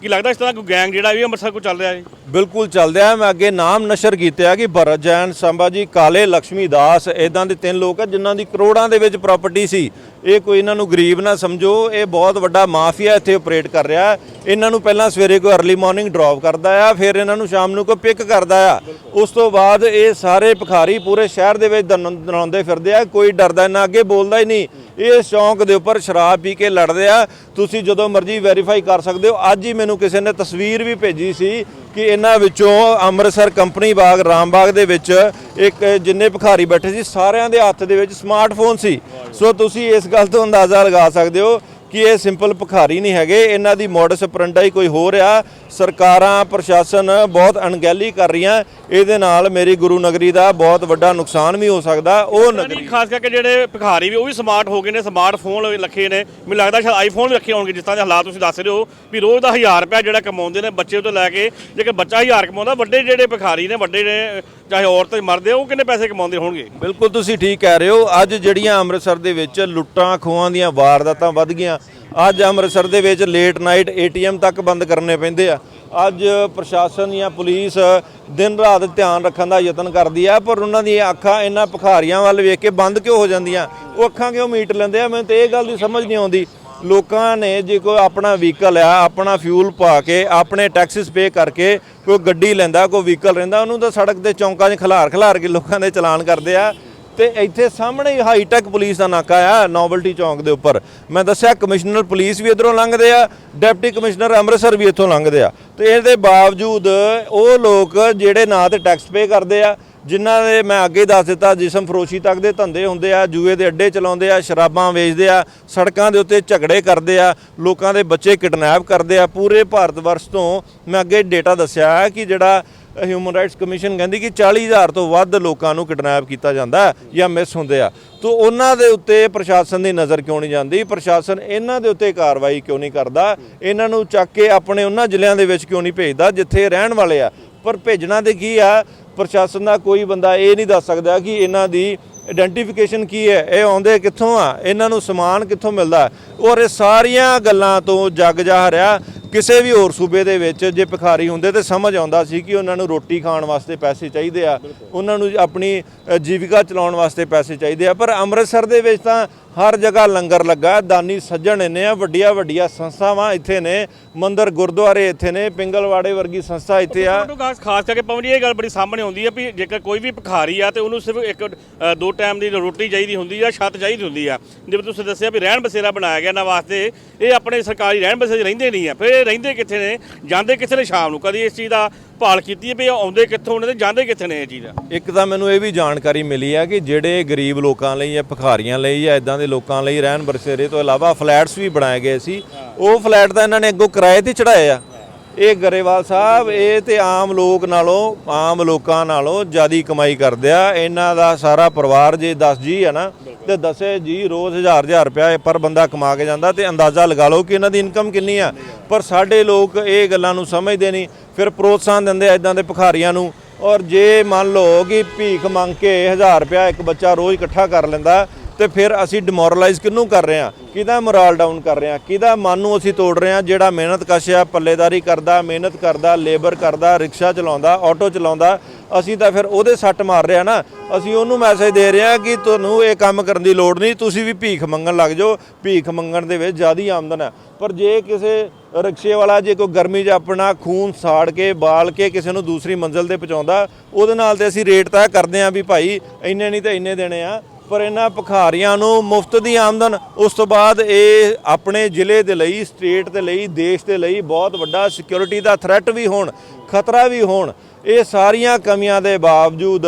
[SPEAKER 1] ਕੀ ਲੱਗਦਾ ਇਸ ਤਰ੍ਹਾਂ ਕੋਈ ਗੈਂਗ ਜਿਹੜਾ ਵੀ ਅੰਮ੍ਰਿਤਸਰ ਕੋਲ ਚੱਲ ਰਿਹਾ ਹੈ?
[SPEAKER 2] ਬਿਲਕੁਲ ਚੱਲਦੇ ਆ ਮੈਂ ਅੱਗੇ ਨਾਮ ਨਸ਼ਰ ਕੀਤਾ ਕਿ ਭਰਤ ਜੈਨ ਸੰਭਾਜੀ ਕਾਲੇ ਲక్ష్ਮੀ ਦਾਸ ਇਦਾਂ ਦੇ ਤਿੰਨ ਲੋਕ ਆ ਜਿਨ੍ਹਾਂ ਦੀ ਕਰੋੜਾਂ ਦੇ ਵਿੱਚ ਪ੍ਰਾਪਰਟੀ ਸੀ। ਇਹ ਕੋਈ ਇਹਨਾਂ ਨੂੰ ਗਰੀਬ ਨਾ ਸਮਝੋ, ਇਹ ਬਹੁਤ ਵੱਡਾ ਮਾਫੀਆ ਇੱਥੇ ਆਪਰੇਟ ਕਰ ਰਿਹਾ। ਇਹਨਾਂ ਨੂੰ ਪਹਿਲਾਂ ਸਵੇਰੇ ਕੋਈ अर्ਲੀ ਮਾਰਨਿੰਗ ਡ੍ਰੌਪ ਕਰਦਾ ਆ, ਫਿਰ ਇਹਨਾਂ ਨੂੰ ਸ਼ਾਮ ਨੂੰ ਕੋਈ ਪਿਕ ਕਰਦਾ ਆ। ਉਸ ਤੋਂ ਬਾਅਦ ਇਹ ਸਾਰੇ ਭਿਖਾਰੀ ਪੂਰੇ ਸ਼ਹਿਰ ਦੇ ਵਿੱਚ ਦਨ- ਦਨਾਉਂਦੇ ਫਿਰਦੇ ਆ, ਕੋਈ ਡਰਦਾ ਇਹਨਾਂ ਅੱਗੇ ਬੋਲਦਾ ਹੀ ਨਹੀਂ। ਇਹ ਸ਼ੌਂਕ ਦੇ ਉੱਪਰ ਸ਼ਰਾਬ ਪੀ ਕੇ ਲੜਦੇ ਆ। ਤੁਸੀਂ ਜਦੋਂ ਮਰਜ਼ੀ ਵੈਰੀਫਾਈ ਕਰ ਸਕਦੇ ਹੋ, ਅੱਜ ਹੀ ਮੈਨੂੰ ਕਿਸੇ ਨੇ ਤਸਵੀਰ ਵੀ ਭੇਜੀ ਸੀ ਕਿ ਇਹਨਾਂ ਵਿੱਚੋਂ ਅੰਮ੍ਰਿਤਸਰ ਕੰਪਨੀ ਬਾਗ ਰਾਮਬਾਗ ਦੇ ਵਿੱਚ ਇੱਕ ਜਿੰਨੇ ਭਿਖਾਰੀ ਬੈਠੇ ਸੀ, ਸਾਰਿਆਂ ਦੇ ਹੱਥ ਦੇ ਵਿੱਚ ਸਮਾਰਟਫੋਨ ਸੀ। ਸੋ ਤੁਸੀਂ ਇਸ ਗੱਲ ਤੋਂ ਅੰਦਾਜ਼ਾ ਲਗਾ ਸਕਦੇ ਹੋ ਕਿ ਇਹ ਸਿੰਪਲ ਭਿਖਾਰੀ ਨਹੀਂ ਹੈਗੇ ਇਹਨਾਂ ਦੀ ਮੋਡਸ ਆਪਰੈਂਡਾ ਕੋਈ ਹੋ ਰਿਹਾ ਸਰਕਾਰਾਂ ਪ੍ਰਸ਼ਾਸਨ ਬਹੁਤ ਅਣਗਹਿਲੀ ਕਰ ਰਹੀਆਂ। ਇਹਦੇ ਨਾਲ ਮੇਰੀ ਗੁਰੂ ਨਗਰੀ ਦਾ ਬਹੁਤ ਵੱਡਾ ਨੁਕਸਾਨ ਵੀ ਹੋ ਸਕਦਾ ਉਹ ਨਗਰੀ।
[SPEAKER 1] ਖਾਸ ਕਰਕੇ ਜਿਹੜੇ ਭਿਖਾਰੀ ਵੀ ਉਹ ਵੀ ਸਮਾਰਟ ਹੋ ਗਏ ਨੇ ਸਮਾਰਟਫੋਨ ਲੱਖੇ ਨੇ। ਮੈਨੂੰ ਲੱਗਦਾ ਸ਼ਾਇਦ ਆਈਫੋਨ ਵੀ ਰੱਖੇ ਹੋਣਗੇ ਜਿਸ ਤਰ੍ਹਾਂ ਦੇ ਹਾਲਾਤ ਤੁਸੀਂ ਦੱਸ ਰਹੇ ਹੋ ਵੀ ਰੋਜ਼ ਦਾ 1000 ਰੁਪਏ ਜਿਹੜਾ ਕਮਾਉਂਦੇ ਨੇ ਬੱਚੇ ਤੋਂ ਲੈ ਕੇ ਜੇਕਰ ਬੱਚਾ 1000 ਕਮਾਉਂਦਾ ਵੱਡੇ ਜਿਹੜੇ ਭਿਖਾਰੀ ਨੇ ਵੱਡੇ ਨੇ ਚਾਹੇ ਔਰਤ ਮਰਦੇ ਉਹ ਕਿੰਨੇ ਪੈਸੇ ਕਮਾਉਂਦੇ ਹੋਣਗੇ?
[SPEAKER 2] ਬਿਲਕੁਲ ਤੁਸੀਂ ਠੀਕ ਕਹਿ ਰਹੇ ਹੋ। ਅੱਜ ਜਿਹੜੀਆਂ ਅੰਮ੍ਰਿਤਸਰ ਦੇ ਵਿੱਚ ਲੁੱਟਾਂ, ਖੋਹਾਂ ਦੀਆਂ ਵਾਰਦਾਤਾਂ ਵੱਧ ਗਈਆਂ, ਅੱਜ ਅੰਮ੍ਰਿਤਸਰ ਦੇ ਵਿੱਚ ਲੇਟ ਨਾਈਟ ਏਟੀਐਮ ਤੱਕ ਬੰਦ ਕਰਨੇ ਪੈਂਦੇ ਆ। ਅੱਜ ਪ੍ਰਸ਼ਾਸਨ ਜਾਂ ਪੁਲਿਸ ਦਿਨ ਰਾਤ ਧਿਆਨ ਰੱਖਣ ਦਾ ਯਤਨ ਕਰਦੀ ਆ, ਪਰ ਉਹਨਾਂ ਦੀਆਂ ਅੱਖਾਂ ਇਹਨਾਂ ਭਿਖਾਰੀਆਂ ਵੱਲ ਵੇਖ ਕੇ ਬੰਦ ਕਿਉਂ ਹੋ ਜਾਂਦੀਆਂ? ਉਹ ਅੱਖਾਂ ਕਿਉਂ ਮੀਟ ਲੈਂਦੇ ਆ? ਮੈਨੂੰ ਤੇ ਇਹ ਗੱਲ ਦੀ ਸਮਝ ਨਹੀਂ ਆਉਂਦੀ। ਲੋਕਾਂ ਨੇ ਜੇ ਕੋਈ ਆਪਣਾ ਵਹੀਕਲ ਆ, ਆਪਣਾ ਫਿਊਲ ਪਾ ਕੇ, ਆਪਣੇ ਟੈਕਸਿਸ ਪੇ ਕਰਕੇ ਕੋਈ ਗੱਡੀ ਲੈਂਦਾ, ਕੋਈ ਵਹੀਕਲ ਰਹਿੰਦਾ, ਉਹਨੂੰ ਤਾਂ ਸੜਕ ਦੇ ਚੌਂਕਾਂ 'ਚ ਖਿਲਾਰ ਖਿਲਾਰ ਕੇ ਲੋਕਾਂ ਦੇ ਚਲਾਨ ਕਰਦੇ ਆ। ਤੇ ਇੱਥੇ ਸਾਹਮਣੇ ਹੀ ਹਾਈਟੈਕ ਪੁਲਿਸ ਦਾ ਨਾਕਾ ਆ ਨੋਵਲਟੀ ਚੌਂਕ ਦੇ ਉੱਪਰ। ਮੈਂ ਦੱਸਿਆ ਕਮਿਸ਼ਨਰ ਪੁਲਿਸ ਵੀ ਇਧਰੋਂ ਲੰਘਦੇ ਆ ਡਿਪਟੀ ਕਮਿਸ਼ਨਰ ਅੰਮ੍ਰਿਤਸਰ ਵੀ ਇੱਥੋਂ ਲੰਘਦੇ ਆ। ਤੇ ਇਹਦੇ ਬਾਵਜੂਦ ਉਹ ਲੋਕ ਜਿਹੜੇ ਨਾ ਤੇ ਟੈਕਸ ਪੇ ਕਰਦੇ ਆ ਜਿਨ੍ਹਾਂ ਦੇ ਮੈਂ ਅੱਗੇ ਦੱਸ ਦਿੱਤਾ, ਜਿਸਮ ਫਰੋਸ਼ੀ ਤੱਕ ਦੇ ਧੰਦੇ ਹੁੰਦੇ ਆ, ਜੂਏ ਦੇ ਅੱਡੇ ਚਲਾਉਂਦੇ ਆ, ਸ਼ਰਾਬਾਂ ਵੇਚਦੇ ਆ, ਸੜਕਾਂ ਦੇ ਉੱਤੇ ਝਗੜੇ ਕਰਦੇ ਆ, ਲੋਕਾਂ ਦੇ ਬੱਚੇ ਕਿਡਨੈਪ ਕਰਦੇ ਆ। ਪੂਰੇ ਭਾਰਤ ਵਰਸ਼ ਤੋਂ ਮੈਂ ਅੱਗੇ ਡੇਟਾ ਦੱਸਿਆ ਕਿ ਜਿਹੜਾ ਹਿਊਮਨ ਰਾਈਟਸ ਕਮਿਸ਼ਨ ਕਹਿੰਦੀ ਕਿ 40000 ਤੋਂ ਵੱਧ ਲੋਕਾਂ ਨੂੰ ਕਿਡਨੈਪ ਕੀਤਾ ਜਾਂਦਾ ਜਾਂ ਮਿਸ ਹੁੰਦੇ ਆ। ਤੋਂ ਉਹਨਾਂ ਦੇ ਉੱਤੇ ਪ੍ਰਸ਼ਾਸਨ ਦੀ ਨਜ਼ਰ ਕਿਉਂ ਨਹੀਂ ਜਾਂਦੀ? ਪ੍ਰਸ਼ਾਸਨ ਇਹਨਾਂ ਦੇ ਉੱਤੇ ਕਾਰਵਾਈ ਕਿਉਂ ਨਹੀਂ ਕਰਦਾ? ਇਹਨਾਂ ਨੂੰ ਚੱਕ ਕੇ ਆਪਣੇ ਉਹਨਾਂ ਜ਼ਿਲ੍ਹਿਆਂ ਦੇ ਵਿੱਚ ਕਿਉਂ ਨਹੀਂ ਭੇਜਦਾ, ਜਿੱਥੇ ਰਹਿਣ ਵਾਲੇ ਆ? ਪਰ ਭੇਜਣਾ ਦੇ ਕੀ ਆ? ਪ੍ਰਸ਼ਾਸਨ ਦਾ ਕੋਈ ਬੰਦਾ ਇਹ ਨਹੀਂ ਦੱਸ ਸਕਦਾ ਕਿ ਇਹਨਾਂ ਦੀ ਆਇਡੈਂਟੀਫਿਕੇਸ਼ਨ ਕੀ ਹੈ, ਇਹ ਆਉਂਦੇ ਕਿੱਥੋਂ ਆ, ਇਹਨਾਂ ਨੂੰ ਸਮਾਨ ਕਿੱਥੋਂ ਮਿਲਦਾ ਔਰ ਇਹ ਸਾਰੀਆਂ ਗੱਲਾਂ ਤੋਂ ਜੱਗ ਜਾ ਰਿਹਾ ਕਿਸੇ ਵੀ ਹੋਰ ਸੂਬੇ ਦੇ ਵਿੱਚ ਜੇ ਭਿਖਾਰੀ ਹੁੰਦੇ ਤੇ ਸਮਝ ਆਉਂਦਾ ਸੀ ਕਿ ਉਹਨਾਂ ਨੂੰ ਰੋਟੀ ਖਾਣ ਵਾਸਤੇ ਪੈਸੇ ਚਾਹੀਦੇ ਆ, ਉਹਨਾਂ ਨੂੰ ਆਪਣੀ ਜੀਵਿਕਾ ਚਲਾਉਣ ਵਾਸਤੇ ਪੈਸੇ ਚਾਹੀਦੇ ਆ। ਪਰ ਅੰਮ੍ਰਿਤਸਰ ਦੇ ਵਿੱਚ ਤਾਂ ਹਰ ਜਗ੍ਹਾ ਲੰਗਰ ਲੱਗਾ, ਦਾਨੀ ਸੱਜਣ ਇੰਨੇ ਆ ਵੱਡੀਆਂ ਵੱਡੀਆਂ ਸੰਸਥਾਵਾਂ ਇੱਥੇ ਨੇ ਮੰਦਿਰ ਗੁਰਦੁਆਰੇ ਇੱਥੇ ਨੇ ਪਿੰਗਲਵਾੜੇ ਵਰਗੀ ਸੰਸਥਾ ਇੱਥੇ ਆ।
[SPEAKER 1] ਤੁਹਾਨੂੰ ਖਾਸ ਖਾਸ ਕਰਕੇ ਪਵਨ ਜੀ ਇਹ ਗੱਲ ਬੜੀ ਸਾਹਮਣੇ ਆਉਂਦੀ ਹੈ ਵੀ ਜੇਕਰ ਕੋਈ ਵੀ ਭਿਖਾਰੀ ਆ ਤੇ ਉਹਨੂੰ ਸਿਰਫ ਇੱਕ ਅ, ਦੋ ਟਾਈਮ ਦੀ ਰੋਟੀ ਚਾਹੀਦੀ ਹੁੰਦੀ ਆ ਛੱਤ ਚਾਹੀਦੀ ਹੁੰਦੀ ਆ। ਜਿਵੇਂ ਤੁਸੀਂ ਦੱਸਿਆ ਵੀ ਰਹਿਣ ਬਸੇਰਾ ਬਣਾਇਆ ਗਿਆ ਇਹਨਾਂ ਵਾਸਤੇ ਇਹ ਆਪਣੇ ਸਰਕਾਰੀ ਰਹਿਣ ਬਸੇਰੇ 'ਚ ਰਹਿੰਦੇ ਨਹੀਂ ਆ। ਫਿਰ ਇਹ ਰਹਿੰਦੇ ਕਿੱਥੇ ਨੇ? ਜਾਂਦੇ ਕਿੱਥੇ ਨੇ ਸ਼ਾਮ ਨੂੰ? ਕਦੀ ਇਸ ਚੀਜ਼ ਦਾ ਭਾਲ ਕੀਤੀ ਹੈ ਵੀ ਇਹ ਆਉਂਦੇ ਕਿੱਥੋਂ ਨੇ ਤੇ ਜਾਂਦੇ ਕਿੱਥੇ ਨੇ ਇਹ ਚੀਜ਼? ਦਾ
[SPEAKER 2] ਇੱਕ ਤਾਂ ਮੈਨੂੰ ਇਹ ਵੀ ਜਾਣਕਾਰੀ ਮਿਲੀ ਹੈ ਕਿ ਜਿਹੜੇ ਗਰੀਬ ਲੋਕਾਂ ਲਈ ਜਾਂ ਭਿਖਾਰੀਆਂ ਲਈ ਜਾਂ ਇਦਾਂ ਦੇ ਲੋਕਾਂ ਲਈ ਰਹਿਣ ਬਸੇਰੇ ਤੋਂ ਇਲਾਵਾ ਫਲੈਟਸ ਵੀ ਬਣਾਏ ਗਏ ਸੀ। ਉਹ ਫਲੈਟ ਤਾਂ ਇਹਨਾਂ ਨੇ ਅੱਗੋਂ ਕਿਰਾਏ ਤੇ ਚੜਾਏ ਆ। ਇਹ ਗਰੇਵਾਲ ਸਾਹਿਬ ਇਹ ਤੇ ਆਮ ਲੋਕ ਨਾਲੋਂ ਆਮ ਲੋਕਾਂ ਨਾਲੋਂ ਜ਼ਿਆਦੀ ਕਮਾਈ ਕਰਦੇ ਆ। ਇਹਨਾਂ ਦਾ ਸਾਰਾ ਪਰਿਵਾਰ ਜੇ 10 ਜੀ ਆ ਨਾ ਤੇ 10 ਜੀ ਰੋਜ਼ ਹਜ਼ਾਰ ਹਜ਼ਾਰ ਰੁਪਇਆ ਪਰ ਬੰਦਾ ਕਮਾ ਕੇ ਜਾਂਦਾ ਤੇ ਅੰਦਾਜ਼ਾ ਲਗਾ ਲਓ ਕਿ ਇਹਨਾਂ ਦੀ ਇਨਕਮ ਕਿੰਨੀ ਆ। ਪਰ ਸਾਡੇ ਲੋਕ ਇਹ ਗੱਲਾਂ ਨੂੰ ਸਮਝਦੇ ਨਹੀਂ ਫਿਰ ਪ੍ਰੋਤਸਾਹਨ ਦਿੰਦੇ ਆ ਇਦਾਂ ਦੇ ਭਿਖਾਰੀਆਂ ਨੂੰ। ਔਰ ਜੇ ਮੰਨ ਲਓ ਕਿ ਭੀਖ ਮੰਗ ਕੇ 1000 ਰੁਪਇਆ ਇੱਕ ਬੱਚਾ ਰੋਜ਼ ਇਕੱਠਾ ਕਰ ਲੈਂਦਾ ਤੇ ਫਿਰ ਅਸੀਂ ਡਿਮੋਰਲਾਈਜ਼ ਕਿਹਨੂੰ ਕਰ ਰਹੇ ਹਾਂ? ਕਿਹਦਾ ਮੋਰਲ ਡਾਊਨ ਕਰ ਰਹੇ ਹਾਂ? ਕਿਹਦਾ ਮਨ ਨੂੰ ਅਸੀਂ ਤੋੜ ਰਹੇ ਹਾਂ? ਜਿਹੜਾ ਮਿਹਨਤ ਕਸ਼ ਆ, ਪੱਲੇਦਾਰੀ ਕਰਦਾ, ਮਿਹਨਤ ਕਰਦਾ ਲੇਬਰ ਕਰਦਾ, ਰਿਕਸ਼ਾ ਚਲਾਉਂਦਾ ਆਟੋ ਚਲਾਉਂਦਾ, ਅਸੀਂ ਤਾਂ ਫਿਰ ਉਹਦੇ ਸੱਟ ਮਾਰ ਰਹੇ ਹਾਂ ਨਾ। ਅਸੀਂ ਉਹਨੂੰ ਮੈਸੇਜ ਦੇ ਰਹੇ ਹਾਂ ਕਿ ਤੁਹਾਨੂੰ ਇਹ ਕੰਮ ਕਰਨ ਦੀ ਲੋੜ ਨਹੀਂ, ਤੁਸੀਂ ਵੀ ਭੀਖ ਮੰਗਣ ਲੱਗ ਜਾਓ। ਭੀਖ ਮੰਗਣ ਦੇ ਵਿੱਚ ਜ਼ਿਆਦੀ ਆਮਦਨ ਹੈ ਪਰ ਜੇ ਕਿਸੇ ਰਿਕਸ਼ੇ ਵਾਲਾ, ਜੇ ਕੋਈ ਗਰਮੀ 'ਚ ਆਪਣਾ ਖੂਨ ਸਾੜ ਕੇ, ਬਾਲ ਕੇ ਕਿਸੇ ਨੂੰ ਦੂਸਰੀ ਮੰਜ਼ਲ ਤੇ ਪਹੁੰਚਾਉਂਦਾ, ਉਹਦੇ ਨਾਲ ਤੇ ਅਸੀਂ ਰੇਟ ਤੈਅ ਕਰਦੇ ਹਾਂ ਵੀ ਭਾਈ, ਇੰਨੇ ਨਹੀਂ ਤਾਂ ਇੰਨੇ ਦੇਣੇ ਆ। ਪਰ ਇਹਨਾਂ ਭਿਖਾਰੀਆਂ ਨੂੰ ਮੁਫਤ ਦੀ ਆਮਦਨ, ਉਸ ਤੋਂ ਬਾਅਦ ਇਹ ਆਪਣੇ ਜ਼ਿਲ੍ਹੇ ਦੇ ਲਈ, ਸਟੇਟ ਦੇ ਲਈ, ਦੇਸ਼ ਦੇ ਲਈ ਬਹੁਤ ਵੱਡਾ ਸਿਕਿਉਰਿਟੀ ਦਾ ਥ੍ਰੈਟ ਵੀ ਹੋਣ, ਖਤਰਾ ਵੀ ਹੋਣ। ਇਹ ਸਾਰੀਆਂ ਕਮੀਆਂ ਦੇ ਬਾਵਜੂਦ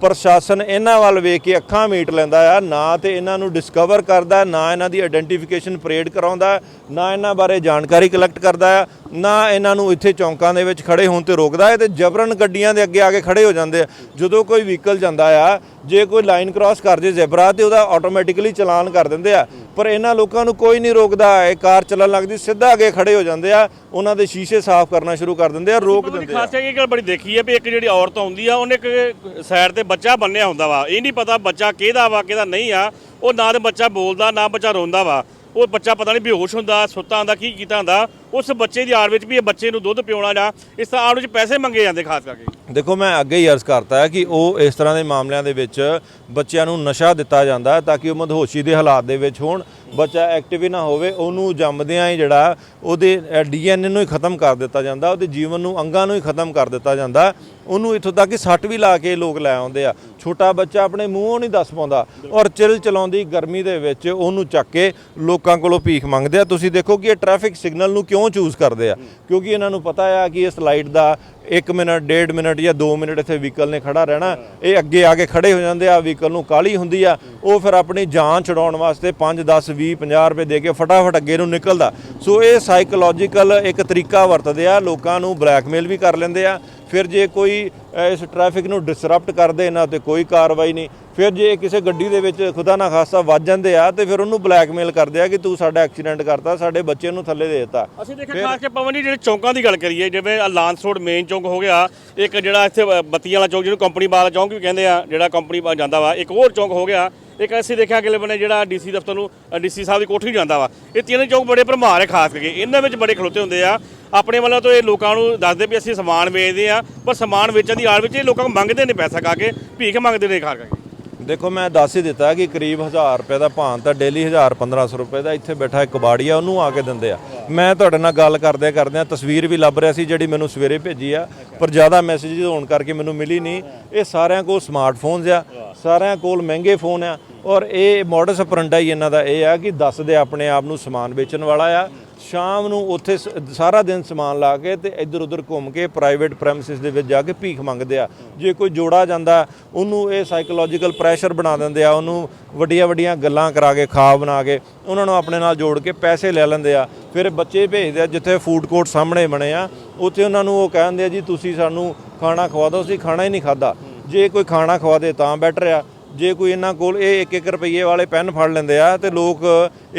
[SPEAKER 2] ਪ੍ਰਸ਼ਾਸਨ ਇਹਨਾਂ ਵੱਲ ਵੇਖ ਕੇ ਅੱਖਾਂ ਮੀਟ ਲੈਂਦਾ ਆ ਨਾ ਤੇ ਇਹਨਾਂ ਨੂੰ ਡਿਸਕਵਰ ਕਰਦਾ ਨਾ ਇਹਨਾਂ ਦੀ ਆਇਡੈਂਟੀਫਿਕੇਸ਼ਨ ਪਰੇਡ ਕਰਾਉਂਦਾ ਨਾ ਇਹਨਾਂ ਬਾਰੇ ਜਾਣਕਾਰੀ ਕਲੈਕਟ ਕਰਦਾ ਆ ਨਾ ਇਹਨਾਂ ਨੂੰ ਇੱਥੇ ਚੌਂਕਾਂ ਦੇ ਵਿੱਚ ਖੜੇ ਹੋਣ ਤੇ ਰੋਕਦਾ ਹੈ ਤੇ ਜਬਰਨ ਗੱਡੀਆਂ ਦੇ ਅੱਗੇ ਆ ਕੇ ਖੜੇ ਹੋ ਜਾਂਦੇ ਆ। ਜਦੋਂ ਕੋਈ ਵਹੀਕਲ ਜਾਂਦਾ ਆ ਜੇ ਕੋਈ ਲਾਈਨ ਕ੍ਰਾਸ ਕਰ ਜੇ ਜ਼ੈਬਰਾ ਤੇ ਉਹਦਾ ਆਟੋਮੈਟਿਕਲੀ ਚਲਾਨ ਕਰ ਦਿੰਦੇ ਆ। ਪਰ ਇਹਨਾਂ ਲੋਕਾਂ ਨੂੰ ਕੋਈ ਨਹੀਂ ਰੋਕਦਾ ਇਹ ਕਾਰ ਚੱਲਣ ਲੱਗਦੀ ਸਿੱਧਾ ਅੱਗੇ ਖੜੇ ਹੋ ਜਾਂਦੇ ਆ ਉਹਨਾਂ ਦੇ ਸ਼ੀਸ਼ੇ ਸਾਫ਼ ਕਰਨਾ ਸ਼ੁਰੂ ਕਰ ਦਿੰਦੇ ਆ ਰੋਕ ਦਿੰਦੇ ਆ।
[SPEAKER 1] ਖਾਸ ਇਹ ਗੱਲ ਬੜੀ ਦੇਖੀ ਹੈ ਵੀ ਇੱਕ ਜਿਹੜੀ ਔਰਤ ਆਉਂਦੀ ਆ, ਉਹਨੇ ਇੱਕ ਸਾਈਡ ਤੇ ਬੱਚਾ ਬੰਨਿਆ ਹੁੰਦਾ ਵਾ। ਇਹ ਨਹੀਂ ਪਤਾ ਬੱਚਾ ਕਿਹਦਾ ਵਾ, ਕਿਹਦਾ ਨਹੀਂ ਆ। ਉਹ ਨਾ ਤੇ ਬੱਚਾ ਬੋਲਦਾ, ਨਾ ਬੱਚਾ ਰੋਂਦਾ ਵਾ। ਉਹ ਬੱਚਾ ਪਤਾ ਨਹੀਂ ਬੇਹੋਸ਼ ਹੁੰਦਾ, ਸੁੱਤਾ ਹੁੰਦਾ, ਕੀ ਕੀਤਾ ਹੁੰਦਾ। ਉਸ ਬੱਚੇ ਦੀ ਆੜ ਵਿੱਚ ਵੀ ਇਹ ਬੱਚੇ ਨੂੰ ਦੁੱਧ ਪਿਉਣਾ ਜਾਂ ਇਸ ਤਰ੍ਹਾਂ ਆੜ ਵਿੱਚ ਪੈਸੇ ਮੰਗੇ ਜਾਂਦੇ ਖਾਸ ਕਰਕੇ।
[SPEAKER 2] ਦੇਖੋ, ਮੈਂ ਅੱਗੇ ਹੀ ਅਰਜ਼ ਕਰਤਾ ਹੈ ਕਿ ਉਹ ਇਸ ਤਰ੍ਹਾਂ ਦੇ ਮਾਮਲਿਆਂ ਦੇ ਵਿੱਚ ਬੱਚਿਆਂ ਨੂੰ ਨਸ਼ਾ ਦਿੱਤਾ ਜਾਂਦਾ ਹੈ ਤਾਂ ਕਿ ਉਹ ਮਦਹੋਸ਼ੀ ਦੇ ਹਾਲਾਤ ਦੇ ਵਿੱਚ ਹੋਣ। ਬੱਚਾ ਐਕਟਿਵ ਹੀ ਨਾ ਹੋਵੇ, ਉਹਨੂੰ ਜੰਮਦਿਆਂ ਹੀ ਜਿਹੜਾ ਉਹਦੇ ਡੀਐਨਏ ਨੂੰ ਹੀ ਖਤਮ ਕਰ ਦਿੱਤਾ ਜਾਂਦਾ, ਉਹਦੇ ਜੀਵਨ ਨੂੰ, ਅੰਗਾਂ ਨੂੰ ਹੀ ਖਤਮ ਕਰ ਦਿੱਤਾ ਜਾਂਦਾ। ਉਹਨੂੰ ਇੱਥੋਂ ਤੱਕ ਕਿ ਸੱਟ ਵੀ ਲਾ ਕੇ ਲੋਕ ਲੈ ਆਉਂਦੇ ਆ। ਛੋਟਾ ਬੱਚਾ ਆਪਣੇ ਮੂੰਹੋਂ ਨਹੀਂ ਦੱਸ ਪਾਉਂਦਾ ਔਰ ਚਿਲ ਚਲਾਉਂਦੀ ਗਰਮੀ ਦੇ ਵਿੱਚ ਉਹਨੂੰ ਚੱਕ ਕੇ ਲੋਕਾਂ ਕੋਲੋਂ ਭੀਖ ਮੰਗਦੇ ਆ। ਤੁਸੀਂ ਦੇਖੋ ਕਿ ਇਹ ਟ੍ਰੈਫਿਕ ਸਿਗਨਲ ਨੂੰ ਕਿਉਂ ਚੂਜ਼ ਕਰਦੇ ਆ? ਕਿਉਂਕਿ ਇਹਨਾਂ ਨੂੰ ਪਤਾ ਆ ਕਿ ਇਸ ਲਾਈਟ ਦਾ 1 ਮਿੰਟ ਡੇਢ ਮਿੰਟ ਜਾਂ 2 ਮਿੰਟ ਇੱਥੇ ਵਹੀਕਲ ਨੇ ਖੜਾ ਰਹਿਣਾ। ਇਹ ਅੱਗੇ ਆ ਕੇ ਖੜੇ ਹੋ ਜਾਂਦੇ ਆ ਵਹੀਕਲ ਨੂੰ ਕਾਲੀ ਹੁੰਦੀ ਆ। ਉਹ ਫਿਰ ਆਪਣੀ ਜਾਨ ਛਡਾਉਣ ਵਾਸਤੇ 5 10 20 50 ਰੁਪਏ ਦੇ ਕੇ ਫਟਾਫਟ ਅੱਗੇ ਨੂੰ ਨਿਕਲਦਾ। ਸੋ ਇਹ ਸਾਈਕੋਲੋਜੀਕਲ ਇੱਕ ਤਰੀਕਾ ਵਰਤਦੇ ਆ। ਲੋਕਾਂ ਨੂੰ ਬਲੈਕਮੇਲ ਵੀ ਕਰ ਲੈਂਦੇ ਆ। ਫਿਰ ਜੇ ਕੋਈ ਇਸ ਟ੍ਰੈਫਿਕ ਨੂੰ ਡਿਸਰਪਟ ਕਰਦੇ ਇਹਨਾਂ ਤੇ ਕੋਈ ਕਾਰਵਾਈ ਨਹੀਂ। ਫਿਰ ਜੇ ਕਿਸੇ ਗੱਡੀ ਦੇ ਵਿੱਚ ਖੁਦਾ ਨਾ ਖਾਸਾ ਵੱਜ ਜਾਂਦੇ ਆ ਤੇ ਫਿਰ ਉਹਨੂੰ ਬਲੈਕਮੇਲ ਕਰਦੇ ਆ ਕਿ ਤੂੰ ਸਾਡਾ ਐਕਸੀਡੈਂਟ ਕਰਤਾ ਸਾਡੇ ਬੱਚੇ ਨੂੰ ਥੱਲੇ ਦੇ ਦਿੱਤਾ।
[SPEAKER 1] ਅਸੀਂ ਦੇਖਿਆ ਖਾਸ ਕੇ ਪਵਨ ਜੀ ਜਿਹੜੇ ਚੌਂਕਾਂ ਦੀ ਗੱਲ ਕਰੀਏ ਜਿਵੇਂ ਲਾਂਸ ਰੋਡ ਮੇਨ ਚੌਂਕ ਹੋ ਗਿਆ ਇੱਕ ਜਿਹੜਾ ਇੱਥੇ ਅ, ਬੱਤੀਆਂ ਵਾਲਾ ਚੌਂਕ ਜਿਹਨੂੰ ਕੰਪਨੀ ਵਾਲਾ ਚੌਂਕ ਵੀ ਕਹਿੰਦੇ ਆ ਜਿਹੜਾ ਕੰਪਨੀ ਜਾਂਦਾ ਵਾ ਇੱਕ ਹੋਰ ਚੌਂਕ ਹੋ ਗਿਆ ਇੱਕ ਅਸੀਂ ਦੇਖਿਆ ਅਗਲੇ ਬੰਨੇ ਜਿਹੜਾ ਡੀਸੀ ਦਫ਼ਤਰ ਨੂੰ ਡੀਸੀ ਸਾਹਿਬ ਦੀ ਕੋਠੀ ਜਾਂਦਾ ਵਾ। ਇਹ ਤਿੰਨੇ ਚੌਂਕ ਬੜੇ ਭਰਮਾਰ ਹੈ ਖਾਸ ਕਰਕੇ। ਇਹਨਾਂ ਵਿੱਚ ਬੜੇ ਖਲੋਤੇ ਹੁੰਦੇ ਆ। ਆਪਣੇ ਵੱਲੋਂ ਤੋਂ ਇਹ ਲੋਕਾਂ ਨੂੰ ਦੱਸਦੇ ਵੀ ਅਸੀਂ ਸਮਾਨ ਵੇਚਦੇ ਆ, ਪਰ ਸਮਾਨ ਵੇਚਣ ਦੀ ਆੜ ਵਿੱਚ ਇਹ ਲੋਕਾਂ ਨੂੰ ਮੰਗਦੇ ਨੇ ਪੈਸਾ ਕਾ ਕੇ, ਭੀਖ ਮੰਗਦੇ ਨੇ ਖਾ ਕੇ
[SPEAKER 2] ਦੇਖੋ, ਮੈਂ ਦੱਸ ਹੀ ਦਿੱਤਾ ਕਿ ਕਰੀਬ 1000 ਰੁਪਏ ਦਾ ਭਾਨ ਤਾਂ ਡੇਲੀ 1000 1500 ਰੁਪਏ ਦਾ ਇੱਥੇ ਬੈਠਾ ਇੱਕ ਕਬਾੜੀਆ ਉਹਨੂੰ ਆ ਕੇ ਦਿੰਦੇ ਆ। ਮੈਂ ਤੁਹਾਡੇ ਨਾਲ ਗੱਲ ਕਰਦੇ ਕਰਦੇ ਆ ਤਸਵੀਰ ਵੀ ਲੱਭ ਰਿਹਾ ਸੀ, ਜਿਹੜੀ ਮੈਨੂੰ ਸਵੇਰੇ ਭੇਜੀ ਆ, ਪਰ ਜ਼ਿਆਦਾ ਮੈਸੇਜ ਹੋਣ ਕਰਕੇ ਮੈਨੂੰ ਮਿਲੀ ਨਹੀਂ। ਇਹ ਸਾਰਿਆਂ ਕੋਲ ਸਮਾਰਟਫੋਨਸ ਆ, ਸਾਰਿਆਂ ਕੋਲ ਮਹਿੰਗੇ ਫੋਨ ਆ ਔਰ ਇਹ ਮੋਡਸ ਅਪਰੰਡਾ ਹੀ ਇਹਨਾਂ ਦਾ ਇਹ ਆ ਕਿ ਦੱਸਦੇ ਆਪਣੇ ਆਪ ਨੂੰ ਸਮਾਨ ਵੇਚਣ ਵਾਲਾ ਆ। ਸ਼ਾਮ ਨੂੰ ਉੱਥੇ ਸ- ਸਾਰਾ ਦਿਨ ਸਮਾਨ ਲਾ ਕੇ ਤੇ ਇੱਧਰ ਉੱਧਰ ਘੁੰਮ ਕੇ ਪ੍ਰਾਈਵੇਟ ਪ੍ਰੈਮਿਸਿਸ ਦੇ ਵਿੱਚ ਜਾ ਕੇ ਭੀਖ ਮੰਗਦੇ ਆ। ਜੇ ਕੋਈ ਜੋੜਾ ਜਾਂਦਾ, ਉਹਨੂੰ ਇਹ ਸਾਈਕੋਲੋਜੀਕਲ ਪ੍ਰੈਸ਼ਰ ਬਣਾ ਦਿੰਦੇ ਆ, ਉਹਨੂੰ ਵੱਡੀਆਂ ਵੱਡੀਆਂ ਗੱਲਾਂ ਕਰਾ ਕੇ, ਖਾ ਬਣਾ ਕੇ, ਉਹਨਾਂ ਨੂੰ ਆਪਣੇ ਨਾਲ ਜੋੜ ਕੇ ਪੈਸੇ ਲੈ ਲੈਂਦੇ ਆ। ਫਿਰ ਬੱਚੇ ਭੇਜਦੇ ਆ, ਜਿੱਥੇ ਫੂਡ ਕੋਰਟ ਸਾਹਮਣੇ ਬਣੇ ਆ, ਉੱਥੇ ਉਹਨਾਂ ਨੂੰ ਉਹ ਕਹਿੰਦੇ ਆ ਜੀ, ਤੁਸੀਂ ਸਾਨੂੰ ਖਾਣਾ ਖਵਾ ਦਿਓ ਅਸੀਂ ਖਾਣਾ ਹੀ ਨਹੀਂ ਖਾਦਾ ਜੇ ਕੋਈ ਖਾਣਾ ਖਵਾ ਦੇ ਤਾਂ ਬੈਟਰ ਆ। ਜੇ ਕੋਈ ਇਹਨਾਂ ਕੋਲ ਇਹ 1-1 ਰੁਪਏ ਵਾਲੇ ਪੈਨ ਫੜ ਲੈਂਦੇ ਆ ਤੇ ਲੋਕ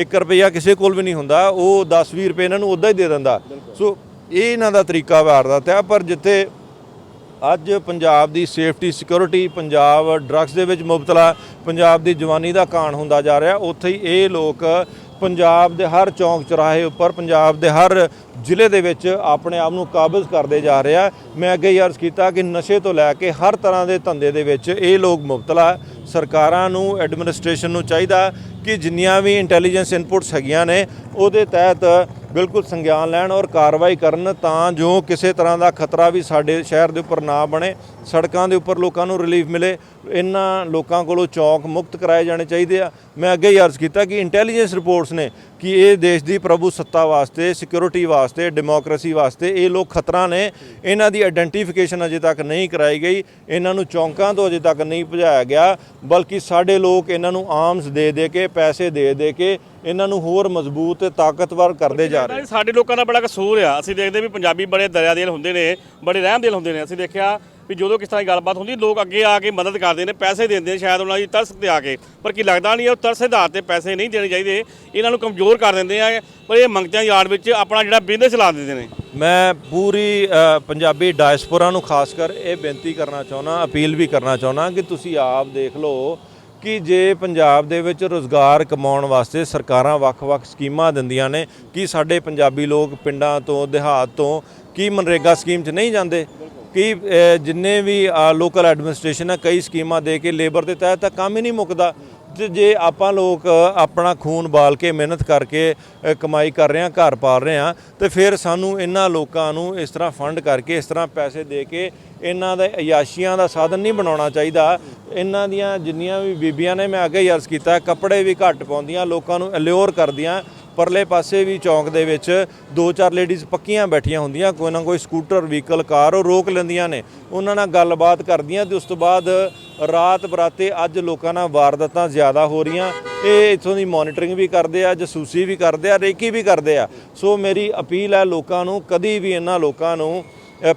[SPEAKER 2] 1 ਰੁਪਿਆ ਕਿਸੇ ਕੋਲ ਵੀ ਨਹੀਂ ਹੁੰਦਾ ਉਹ 10-20 ਰੁਪਏ ਇਹਨਾਂ ਨੂੰ ਉਦਾਂ ਹੀ ਦੇ ਦਿੰਦਾ। ਸੋ ਇਹ ਇਹਨਾਂ ਦਾ ਤਰੀਕਾ ਵਾਰਦਾਤ ਹੈ ਪਰ ਜਿੱਥੇ ਅੱਜ ਪੰਜਾਬ ਦੀ ਸੇਫਟੀ ਸਿਕਿਉਰਿਟੀ ਪੰਜਾਬ ਡਰੱਗਸ ਦੇ ਵਿੱਚ ਮੁਬਤਲਾ ਪੰਜਾਬ ਦੀ ਜਵਾਨੀ ਦਾ ਕਾਣ ਹੁੰਦਾ ਜਾ ਰਿਹਾ ਉੱਥੇ ਹੀ ਇਹ ਲੋਕ ਪੰਜਾਬ ਦੇ ਹਰ ਚੌਂਕ ਚੌਰਾਹੇ ਉੱਪਰ ਪੰਜਾਬ ਦੇ ਹਰ ਜ਼ਿਲ੍ਹੇ ਦੇ ਵਿੱਚ ਆਪਣੇ ਆਪ ਨੂੰ ਕਾਬਜ਼ ਕਰਦੇ ਜਾ ਰਿਹਾ ਮੈਂ ਅੱਗੇ ਹੀ ਅਰਜ਼ ਕੀਤਾ ਕਿ ਨਸ਼ੇ ਤੋਂ ਲੈ ਕੇ ਹਰ ਤਰ੍ਹਾਂ ਦੇ ਧੰਦੇ ਦੇ ਵਿੱਚ ਇਹ ਲੋਕ ਮੁਬਤਲਾ ਸਰਕਾਰਾਂ ਨੂੰ ਐਡਮਿਨਿਸਟ੍ਰੇਸ਼ਨ ਨੂੰ ਚਾਹੀਦਾ ਕਿ ਜਿੰਨੀਆਂ ਵੀ ਇੰਟੈਲੀਜੈਂਸ ਇਨਪੁਟਸ ਹੈਗੀਆਂ ਨੇ, ਉਹਦੇ ਤਹਿਤ ਬਿਲਕੁਲ ਸੰਗਿਆਨ ਲੈਣ ਔਰ ਕਾਰਵਾਈ ਕਰਨ ਤਾਂ ਜੋ ਕਿਸੇ ਤਰ੍ਹਾਂ ਦਾ ਖਤਰਾ ਵੀ ਸਾਡੇ ਸ਼ਹਿਰ ਦੇ ਉੱਪਰ ਨਾ ਬਣੇ, ਸੜਕਾਂ ਦੇ ਉੱਪਰ ਲੋਕਾਂ ਨੂੰ ਰਿਲੀਫ ਮਿਲੇ। ਇਹਨਾਂ ਲੋਕਾਂ ਕੋਲੋਂ ਚੌਕ ਮੁਕਤ ਕਰਾਏ ਜਾਣੇ ਚਾਹੀਦੇ ਆ। ਮੈਂ ਅੱਗੇ ਹੀ ਅਰਜ਼ ਕੀਤਾ ਕਿ ਇੰਟੈਲੀਜੈਂਸ ਰਿਪੋਰਟਸ ਨੇ ਕਿ ਇਹ ਦੇਸ਼ ਦੀ ਪ੍ਰਭੂ ਸੱਤਾ ਵਾਸਤੇ ਸਿਕਿਉਰਿਟੀ ਵਾਸਤੇ ਡੈਮੋਕ੍ਰੇਸੀ ਵਾਸਤੇ, ਇਹ ਲੋਕ ਖਤਰਾ ਨੇ। ਇਹਨਾਂ ਦੀ ਆਇਡੈਂਟੀਫਿਕੇਸ਼ਨ ਅਜੇ ਤੱਕ ਨਹੀਂ ਕਰਾਈ ਗਈ। ਇਹਨਾਂ ਨੂੰ ਚੌਂਕਾਂ ਤੋਂ ਅਜੇ ਤੱਕ ਨਹੀਂ ਭਜਾਇਆ ਗਿਆ। ਬਲਕਿ ਸਾਡੇ ਲੋਕ ਇਹਨਾਂ ਨੂੰ ਆਰਮਸ ਦੇ ਦੇ ਕੇ, ਪੈਸੇ ਦੇ ਦੇ ਕੇ, ਇਹਨਾਂ ਨੂੰ ਹੋਰ ਮਜ਼ਬੂਤ ਤੇ ਤਾਕਤਵਰ ਕਰਦੇ ਜਾ ਰਹੇ।
[SPEAKER 1] ਸਾਡੇ ਲੋਕਾਂ ਦਾ ਬੜਾ ਕਸੂਰ ਆ। ਅਸੀਂ ਦੇਖਦੇ ਵੀ ਪੰਜਾਬੀ ਬੜੇ ਦਰਿਆਦਿਲ ਹੁੰਦੇ ਨੇ, ਬੜੇ ਰਹਿਮਦਿਲ ਹੁੰਦੇ ਨੇ। ਅਸੀਂ ਦੇਖਿਆ ਵੀ ਜਦੋਂ ਕਿਸ ਤਰ੍ਹਾਂ ਦੀ ਗੱਲਬਾਤ ਹੁੰਦੀ, ਲੋਕ ਅੱਗੇ ਆ ਕੇ ਮਦਦ ਕਰਦੇ ਨੇ, ਪੈਸੇ ਦਿੰਦੇ ਨੇ ਸ਼ਾਇਦ ਉਹਨਾਂ ਦੀ ਤਰਸ ਤੇ ਆ ਕੇ। ਪਰ ਕੀ ਲੱਗਦਾ ਨਹੀਂ ਉਹ ਤਰਸ ਆਧਾਰ ਤੇ ਪੈਸੇ ਨਹੀਂ ਦੇਣੇ ਚਾਹੀਦੇ। ਇਹਨਾਂ ਨੂੰ ਕਮਜ਼ੋਰ ਕਰ ਦਿੰਦੇ ਆ, ਪਰ ਇਹ ਮੰਗਤਿਆਂ ਦੀ ਆੜ ਵਿੱਚ ਆਪਣਾ ਜਿਹੜਾ ਬਿਜ਼ਨਸ ਚਲਾ ਦਿੰਦੇ ਨੇ।
[SPEAKER 2] ਮੈਂ ਪੂਰੀ ਪੰਜਾਬੀ ਡਾਇਸਪੋਰਾ ਨੂੰ ਖਾਸ ਕਰ ਇਹ ਬੇਨਤੀ ਕਰਨਾ ਚਾਹੁੰਦਾ, ਅਪੀਲ ਵੀ ਕਰਨਾ ਚਾਹੁੰਦਾ ਕਿ ਤੁਸੀਂ ਆਪ ਦੇਖ ਲਓ ਕਿ ਜੇ ਪੰਜਾਬ ਦੇ ਵਿੱਚ ਰੋਜ਼ਗਾਰ ਕਮਾਉਣ ਵਾਸਤੇ ਸਰਕਾਰਾਂ ਵੱਖ-ਵੱਖ ਸਕੀਮਾਂ ਦਿੰਦੀਆਂ ਨੇ, ਕਿ ਸਾਡੇ ਪੰਜਾਬੀ ਲੋਕ ਪਿੰਡਾਂ ਤੋਂ, ਦਿਹਾਤ ਤੋਂ, ਕੀ ਮਨਰੇਗਾ ਸਕੀਮ 'ਚ ਨਹੀਂ ਜਾਂਦੇ? ਕਿ ਜਿੰਨੇ ਵੀ ਲੋਕਲ ਐਡਮਿਨਿਸਟ੍ਰੇਸ਼ਨ ਆ, ਕਈ ਸਕੀਮਾਂ ਦੇ ਕੇ ਲੇਬਰ ਦੇ ਤਹਿਤ ਤਾਂ ਕੰਮ ਹੀ ਨਹੀਂ ਮੁੱਕਦਾ। ਤੇ ਜੇ ਆਪਾਂ ਲੋਕ ਆਪਣਾ ਖੂਨ ਬਾਲ ਕੇ ਮਿਹਨਤ ਕਰਕੇ ਕਮਾਈ ਕਰ ਰਹੇ ਹਾਂ, ਘਰ ਪਾਲ ਰਹੇ ਹਾਂ, ਤੇ ਫਿਰ ਸਾਨੂੰ ਇਹਨਾਂ ਲੋਕਾਂ ਨੂੰ ਇਸ ਤਰ੍ਹਾਂ ਫੰਡ ਕਰਕੇ, ਇਸ ਤਰ੍ਹਾਂ ਪੈਸੇ ਦੇ ਕੇ ਇਹਨਾਂ ਦੇ ਅਯਾਸ਼ੀਆਂ ਦਾ ਸਾਧਨ ਨਹੀਂ ਬਣਾਉਣਾ ਚਾਹੀਦਾ। ਇਹਨਾਂ ਦੀਆਂ ਜਿੰਨੀਆਂ ਵੀ ਬੀਬੀਆਂ ਨੇ, ਮੈਂ ਅੱਗੇ ਹੀ ਅਰਜ਼ ਕੀਤਾ, ਕੱਪੜੇ ਵੀ ਘੱਟ ਪਾਉਂਦੀਆਂ, ਲੋਕਾਂ ਨੂੰ ਅਲਿਓਰ ਕਰਦੀਆਂ। ਪਰਲੇ ਪਾਸੇ ਵੀ ਚੌਂਕ ਦੇ ਵਿੱਚ ਦੋ ਚਾਰ ਲੇਡੀਜ਼ ਪੱਕੀਆਂ ਬੈਠੀਆਂ ਹੁੰਦੀਆਂ, ਕੋਈ ਨਾ ਕੋਈ ਸਕੂਟਰ, ਵਹੀਕਲ, ਕਾਰ, ਉਹ ਰੋਕ ਲੈਂਦੀਆਂ ਨੇ। ਉਹਨਾਂ ਨਾਲ ਗੱਲਬਾਤ ਕਰਦੀਆਂ ਤੇ ਉਸ ਤੋਂ ਬਾਅਦ ਰਾਤ ਬਰਾਤੇ ਅੱਜ ਲੋਕਾਂ ਨਾਲ ਵਾਰਦਾਤਾਂ ਜ਼ਿਆਦਾ ਹੋ ਰਹੀਆਂ। ਇਹ ਇਥੋਂ ਦੀ ਮੋਨੀਟਰਿੰਗ ਵੀ ਕਰਦੇ ਆ, ਜਸੂਸੀ ਵੀ ਕਰਦੇ ਆ, ਰੇਕੀ ਵੀ ਕਰਦੇ ਆ। ਸੋ ਮੇਰੀ ਅਪੀਲ ਹੈ ਲੋਕਾਂ ਨੂੰ, ਕਦੀ ਵੀ ਇਹਨਾਂ ਲੋਕਾਂ ਨੂੰ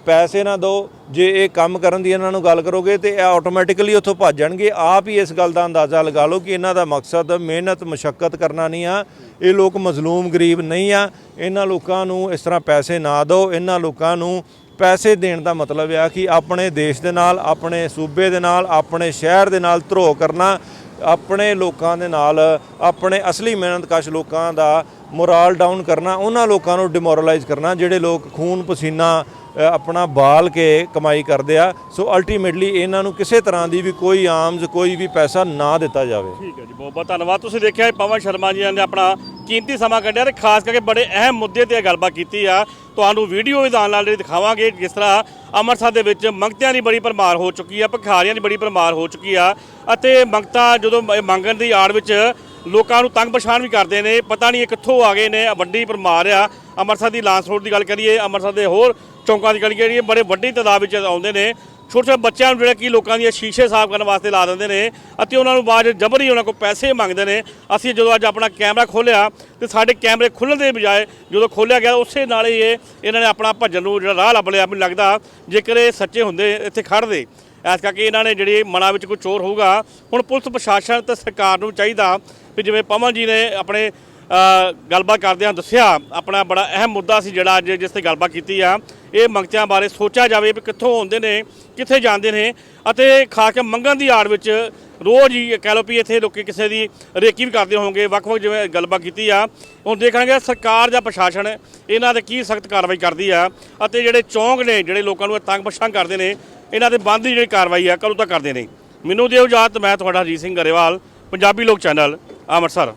[SPEAKER 2] ਪੈਸੇ ਨਾ ਦਿਓ, ਜੇ ਇਹ ਕੰਮ ਕਰਨ ਦੀ ਇਹਨਾਂ ਨੂੰ ਗੱਲ ਕਰੋਗੇ ਤੇ ਇਹ ਆਟੋਮੈਟਿਕਲੀ ਉੱਥੋਂ ਭੱਜ ਜਾਣਗੇ। ਆਪ ਹੀ ਇਸ ਗੱਲ ਦਾ ਅੰਦਾਜ਼ਾ ਲਗਾ ਲਓ ਕਿ ਇਹਨਾਂ ਦਾ ਮਕਸਦ ਮਿਹਨਤ ਮੁਸ਼ਕਲ ਕਰਨਾ ਨਹੀਂ ਆ। ਇਹ ਲੋਕ ਮਜ਼ਲੂਮ ਗਰੀਬ ਨਹੀਂ ਆ। ਇਹਨਾਂ ਲੋਕਾਂ ਨੂੰ ਇਸ ਤਰ੍ਹਾਂ ਪੈਸੇ ਨਾ ਦਿਓ। ਇਹਨਾਂ ਲੋਕਾਂ ਨੂੰ ਪੈਸੇ ਦੇਣ ਦਾ ਮਤਲਬ ਆ ਕਿ ਆਪਣੇ ਦੇਸ਼ ਦੇ ਨਾਲ, ਆਪਣੇ ਸੂਬੇ ਦੇ ਨਾਲ, ਆਪਣੇ ਸ਼ਹਿਰ ਦੇ ਨਾਲ ਧਰੋ ਕਰਨਾ, ਆਪਣੇ ਲੋਕਾਂ ਦੇ ਨਾਲ, ਆਪਣੇ ਅਸਲੀ ਮਿਹਨਤਕਸ਼ ਲੋਕਾਂ ਦਾ ਮੋਰਲ ਡਾਊਨ ਕਰਨਾ, ਉਹਨਾਂ ਲੋਕਾਂ ਨੂੰ ਡਿਮੋਰਲਾਈਜ਼ ਕਰਨਾ, ਜਿਹੜੇ ਲੋਕ ਖੂਨ ਪਸੀਨਾ ਆਪਣਾ ਬਾਲ ਕੇ ਕਮਾਈ ਕਰਦੇ ਆ। ਸੋ ਅਲਟੀਮੇਟਲੀ ਇਹਨਾਂ ਨੂੰ ਕਿਸੇ ਤਰ੍ਹਾਂ ਦੀ ਵੀ ਕੋਈ ਆਮਜ਼, ਕੋਈ ਵੀ ਪੈਸਾ ਨਾ ਦਿੱਤਾ ਜਾਵੇ।
[SPEAKER 1] ਠੀਕ ਹੈ ਜੀ, ਬਹੁਤ ਬਹੁਤ ਧੰਨਵਾਦ। ਤੁਸੀਂ ਦੇਖਿਆ ਇਹ ਪਵਨ ਸ਼ਰਮਾ ਜੀ ਨੇ ਆਪਣਾ ਕੀਮਤੀ ਸਮਾਂ ਕੱਢਿਆ ਤੇ ਖਾਸ ਕਰਕੇ ਬੜੇ ਅਹਿਮ ਮੁੱਦੇ ਤੇ ਗੱਲਬਾਤ ਕੀਤੀ ਆ। ਤੁਹਾਨੂੰ ਵੀਡੀਓ ਵੀ ਨਾਲ ਨਾਲ ਜਿਹੜੀ ਦਿਖਾਵਾਂਗੇ ਜਿਸ ਤਰ੍ਹਾਂ ਅੰਮ੍ਰਿਤਸਰ ਦੇ ਵਿੱਚ ਮੰਗਤਿਆਂ ਦੀ ਬੜੀ ਭਰਮਾਰ ਹੋ ਚੁੱਕੀ ਆ, ਭਿਖਾਰੀਆਂ ਦੀ ਬੜੀ ਭਰਮਾਰ ਹੋ ਚੁੱਕੀ ਆ ਅਤੇ ਮੰਗਤਾ ਜਦੋਂ ਮੰਗਣ ਦੀ ਆੜ ਵਿੱਚ ਲੋਕਾਂ ਨੂੰ ਤੰਗ ਪਛਾਣ ਵੀ ਕਰਦੇ ਨੇ। ਪਤਾ ਨਹੀਂ ਇਹ ਕਿੱਥੋਂ ਆ ਗਏ ਨੇ ਵੱਡੀ ਭਰਮਾਰ ਆ। ਅੰਮ੍ਰਿਤਸਰ ਦੀ ਲਾਂਸ ਰੋਡ ਦੀ ਗੱਲ ਕਰੀਏ, ਅੰਮ੍ਰਿਤਸਰ ਦੇ ਹੋਰ ਚੌਂਕਾਂ ਦੀ ਗੱਲ ਕਰੀਏ ਬੜੇ ਵੱਡੀ ਤਾਦਾਦ ਵਿੱਚ ਆਉਂਦੇ ਨੇ। ਛੋਟੇ ਛੋਟੇ ਬੱਚਿਆਂ ਨੂੰ ਜਿਹੜਾ ਕਿ ਲੋਕਾਂ ਦੀਆਂ ਸ਼ੀਸ਼ੇ ਸਾਫ਼ ਕਰਨ ਵਾਸਤੇ ਲਾ ਦਿੰਦੇ ਨੇ ਅਤੇ ਉਹਨਾਂ ਨੂੰ ਬਾਅਦ 'ਚ ਜਬਰੀ ਉਹਨਾਂ ਕੋਲ ਪੈਸੇ ਮੰਗਦੇ ਨੇ। ਅਸੀਂ ਜਦੋਂ ਅੱਜ ਆਪਣਾ ਕੈਮਰਾ ਖੋਲ੍ਹਿਆ ਤੇ ਸਾਡੇ ਕੈਮਰੇ ਖੁੱਲ੍ਹਣ ਦੇ ਬਜਾਏ ਜਦੋਂ ਖੋਲ੍ਹਿਆ ਗਿਆ, ਉਸੇ ਨਾਲ ਹੀ ਇਹ ਇਹਨਾਂ ਨੇ ਆਪਣਾ ਭੱਜਣ ਨੂੰ ਜਿਹੜਾ ਰਾਹ ਲੱਭ ਲਿਆ। ਮੈਨੂੰ ਲੱਗਦਾ ਜੇਕਰ ਇਹ ਸੱਚੇ ਹੁੰਦੇ, ਇੱਥੇ ਖੜਦੇ ਇਸ ਕਰਕੇ ਇਹਨਾਂ ਨੇ ਜਿਹੜੀ ਮਨਾਂ ਵਿੱਚ ਕੋਈ ਚੋਰ ਹੋਊਗਾ, ਹੁਣ ਪੁਲਿਸ ਪ੍ਰਸ਼ਾਸਨ ਤੇ ਸਰਕਾਰ ਨੂੰ ਚਾਹੀਦਾ ਵੀ ਜਿਵੇਂ ਪਵਨ ਜੀ ਨੇ ਆਪਣੇ ਅ, ਗੱਲਬਾਤ ਕਰਦਿਆਂ ਦੱਸਿਆ ਆਪਣਾ ਬੜਾ ਅਹਿਮ ਮੁੱਦਾ ਸੀ ਜਿਹੜਾ ਅੱਜ ਜਿਸ ਤੇ ਗੱਲਬਾਤ ਕੀਤੀ ਆ। ਇਹ ਮੰਗਤਿਆਂ ਬਾਰੇ ਸੋਚਿਆ ਜਾਵੇ ਵੀ ਕਿੱਥੋਂ ਆਉਂਦੇ ਨੇ ਕਿੱਥੇ ਜਾਂਦੇ ਨੇ ਅਤੇ ਖਾਸ ਕੇ ਮੰਗਣ ਦੀ ਆੜ ਵਿੱਚ ਰੋਜ਼ ਹੀ ਕਹਿ ਲਓ ਵੀ ਇੱਥੇ ਲੋਕੀ ਕਿਸੇ ਦੀ ਰੇਕੀ ਵੀ ਕਰਦੇ ਹੋਣਗੇ। ਵੱਖ-ਵੱਖ ਜਿਵੇਂ ਗੱਲਬਾਤ ਕੀਤੀ ਆ। ਹੁਣ ਦੇਖਾਂਗੇ ਸਰਕਾਰ ਜਾਂ ਪ੍ਰਸ਼ਾਸਨ ਇਹਨਾਂ ਤੇ ਕੀ ਸਖਤ ਕਾਰਵਾਈ ਕਰਦੀ ਆ ਅਤੇ ਜਿਹੜੇ ਚੌਂਕ ਨੇ ਜਿਹੜੇ ਲੋਕਾਂ ਨੂੰ ਇਹ ਤੰਗ ਪਛਾਣ ਕਰਦੇ ਨੇ ਇਹਨਾਂ ਤੇ ਬੰਦ ਦੀ ਜਿਹੜੀ ਕਾਰਵਾਈ ਆ ਕਦੋਂ ਤੱਕ ਕਰਦੇ ਨੇ। ਮੈਨੂੰ ਦਿਓ ਇਜਾਜ਼ਤ ਮੈਂ ਤੁਹਾਡਾ ਹਰਜੀਤ ਸਿੰਘ ਗਰੇਵਾਲ ਪੰਜਾਬੀ ਲੋਕ ਚੈਨਲ ਅੰਮ੍ਰਿਤਸਰ।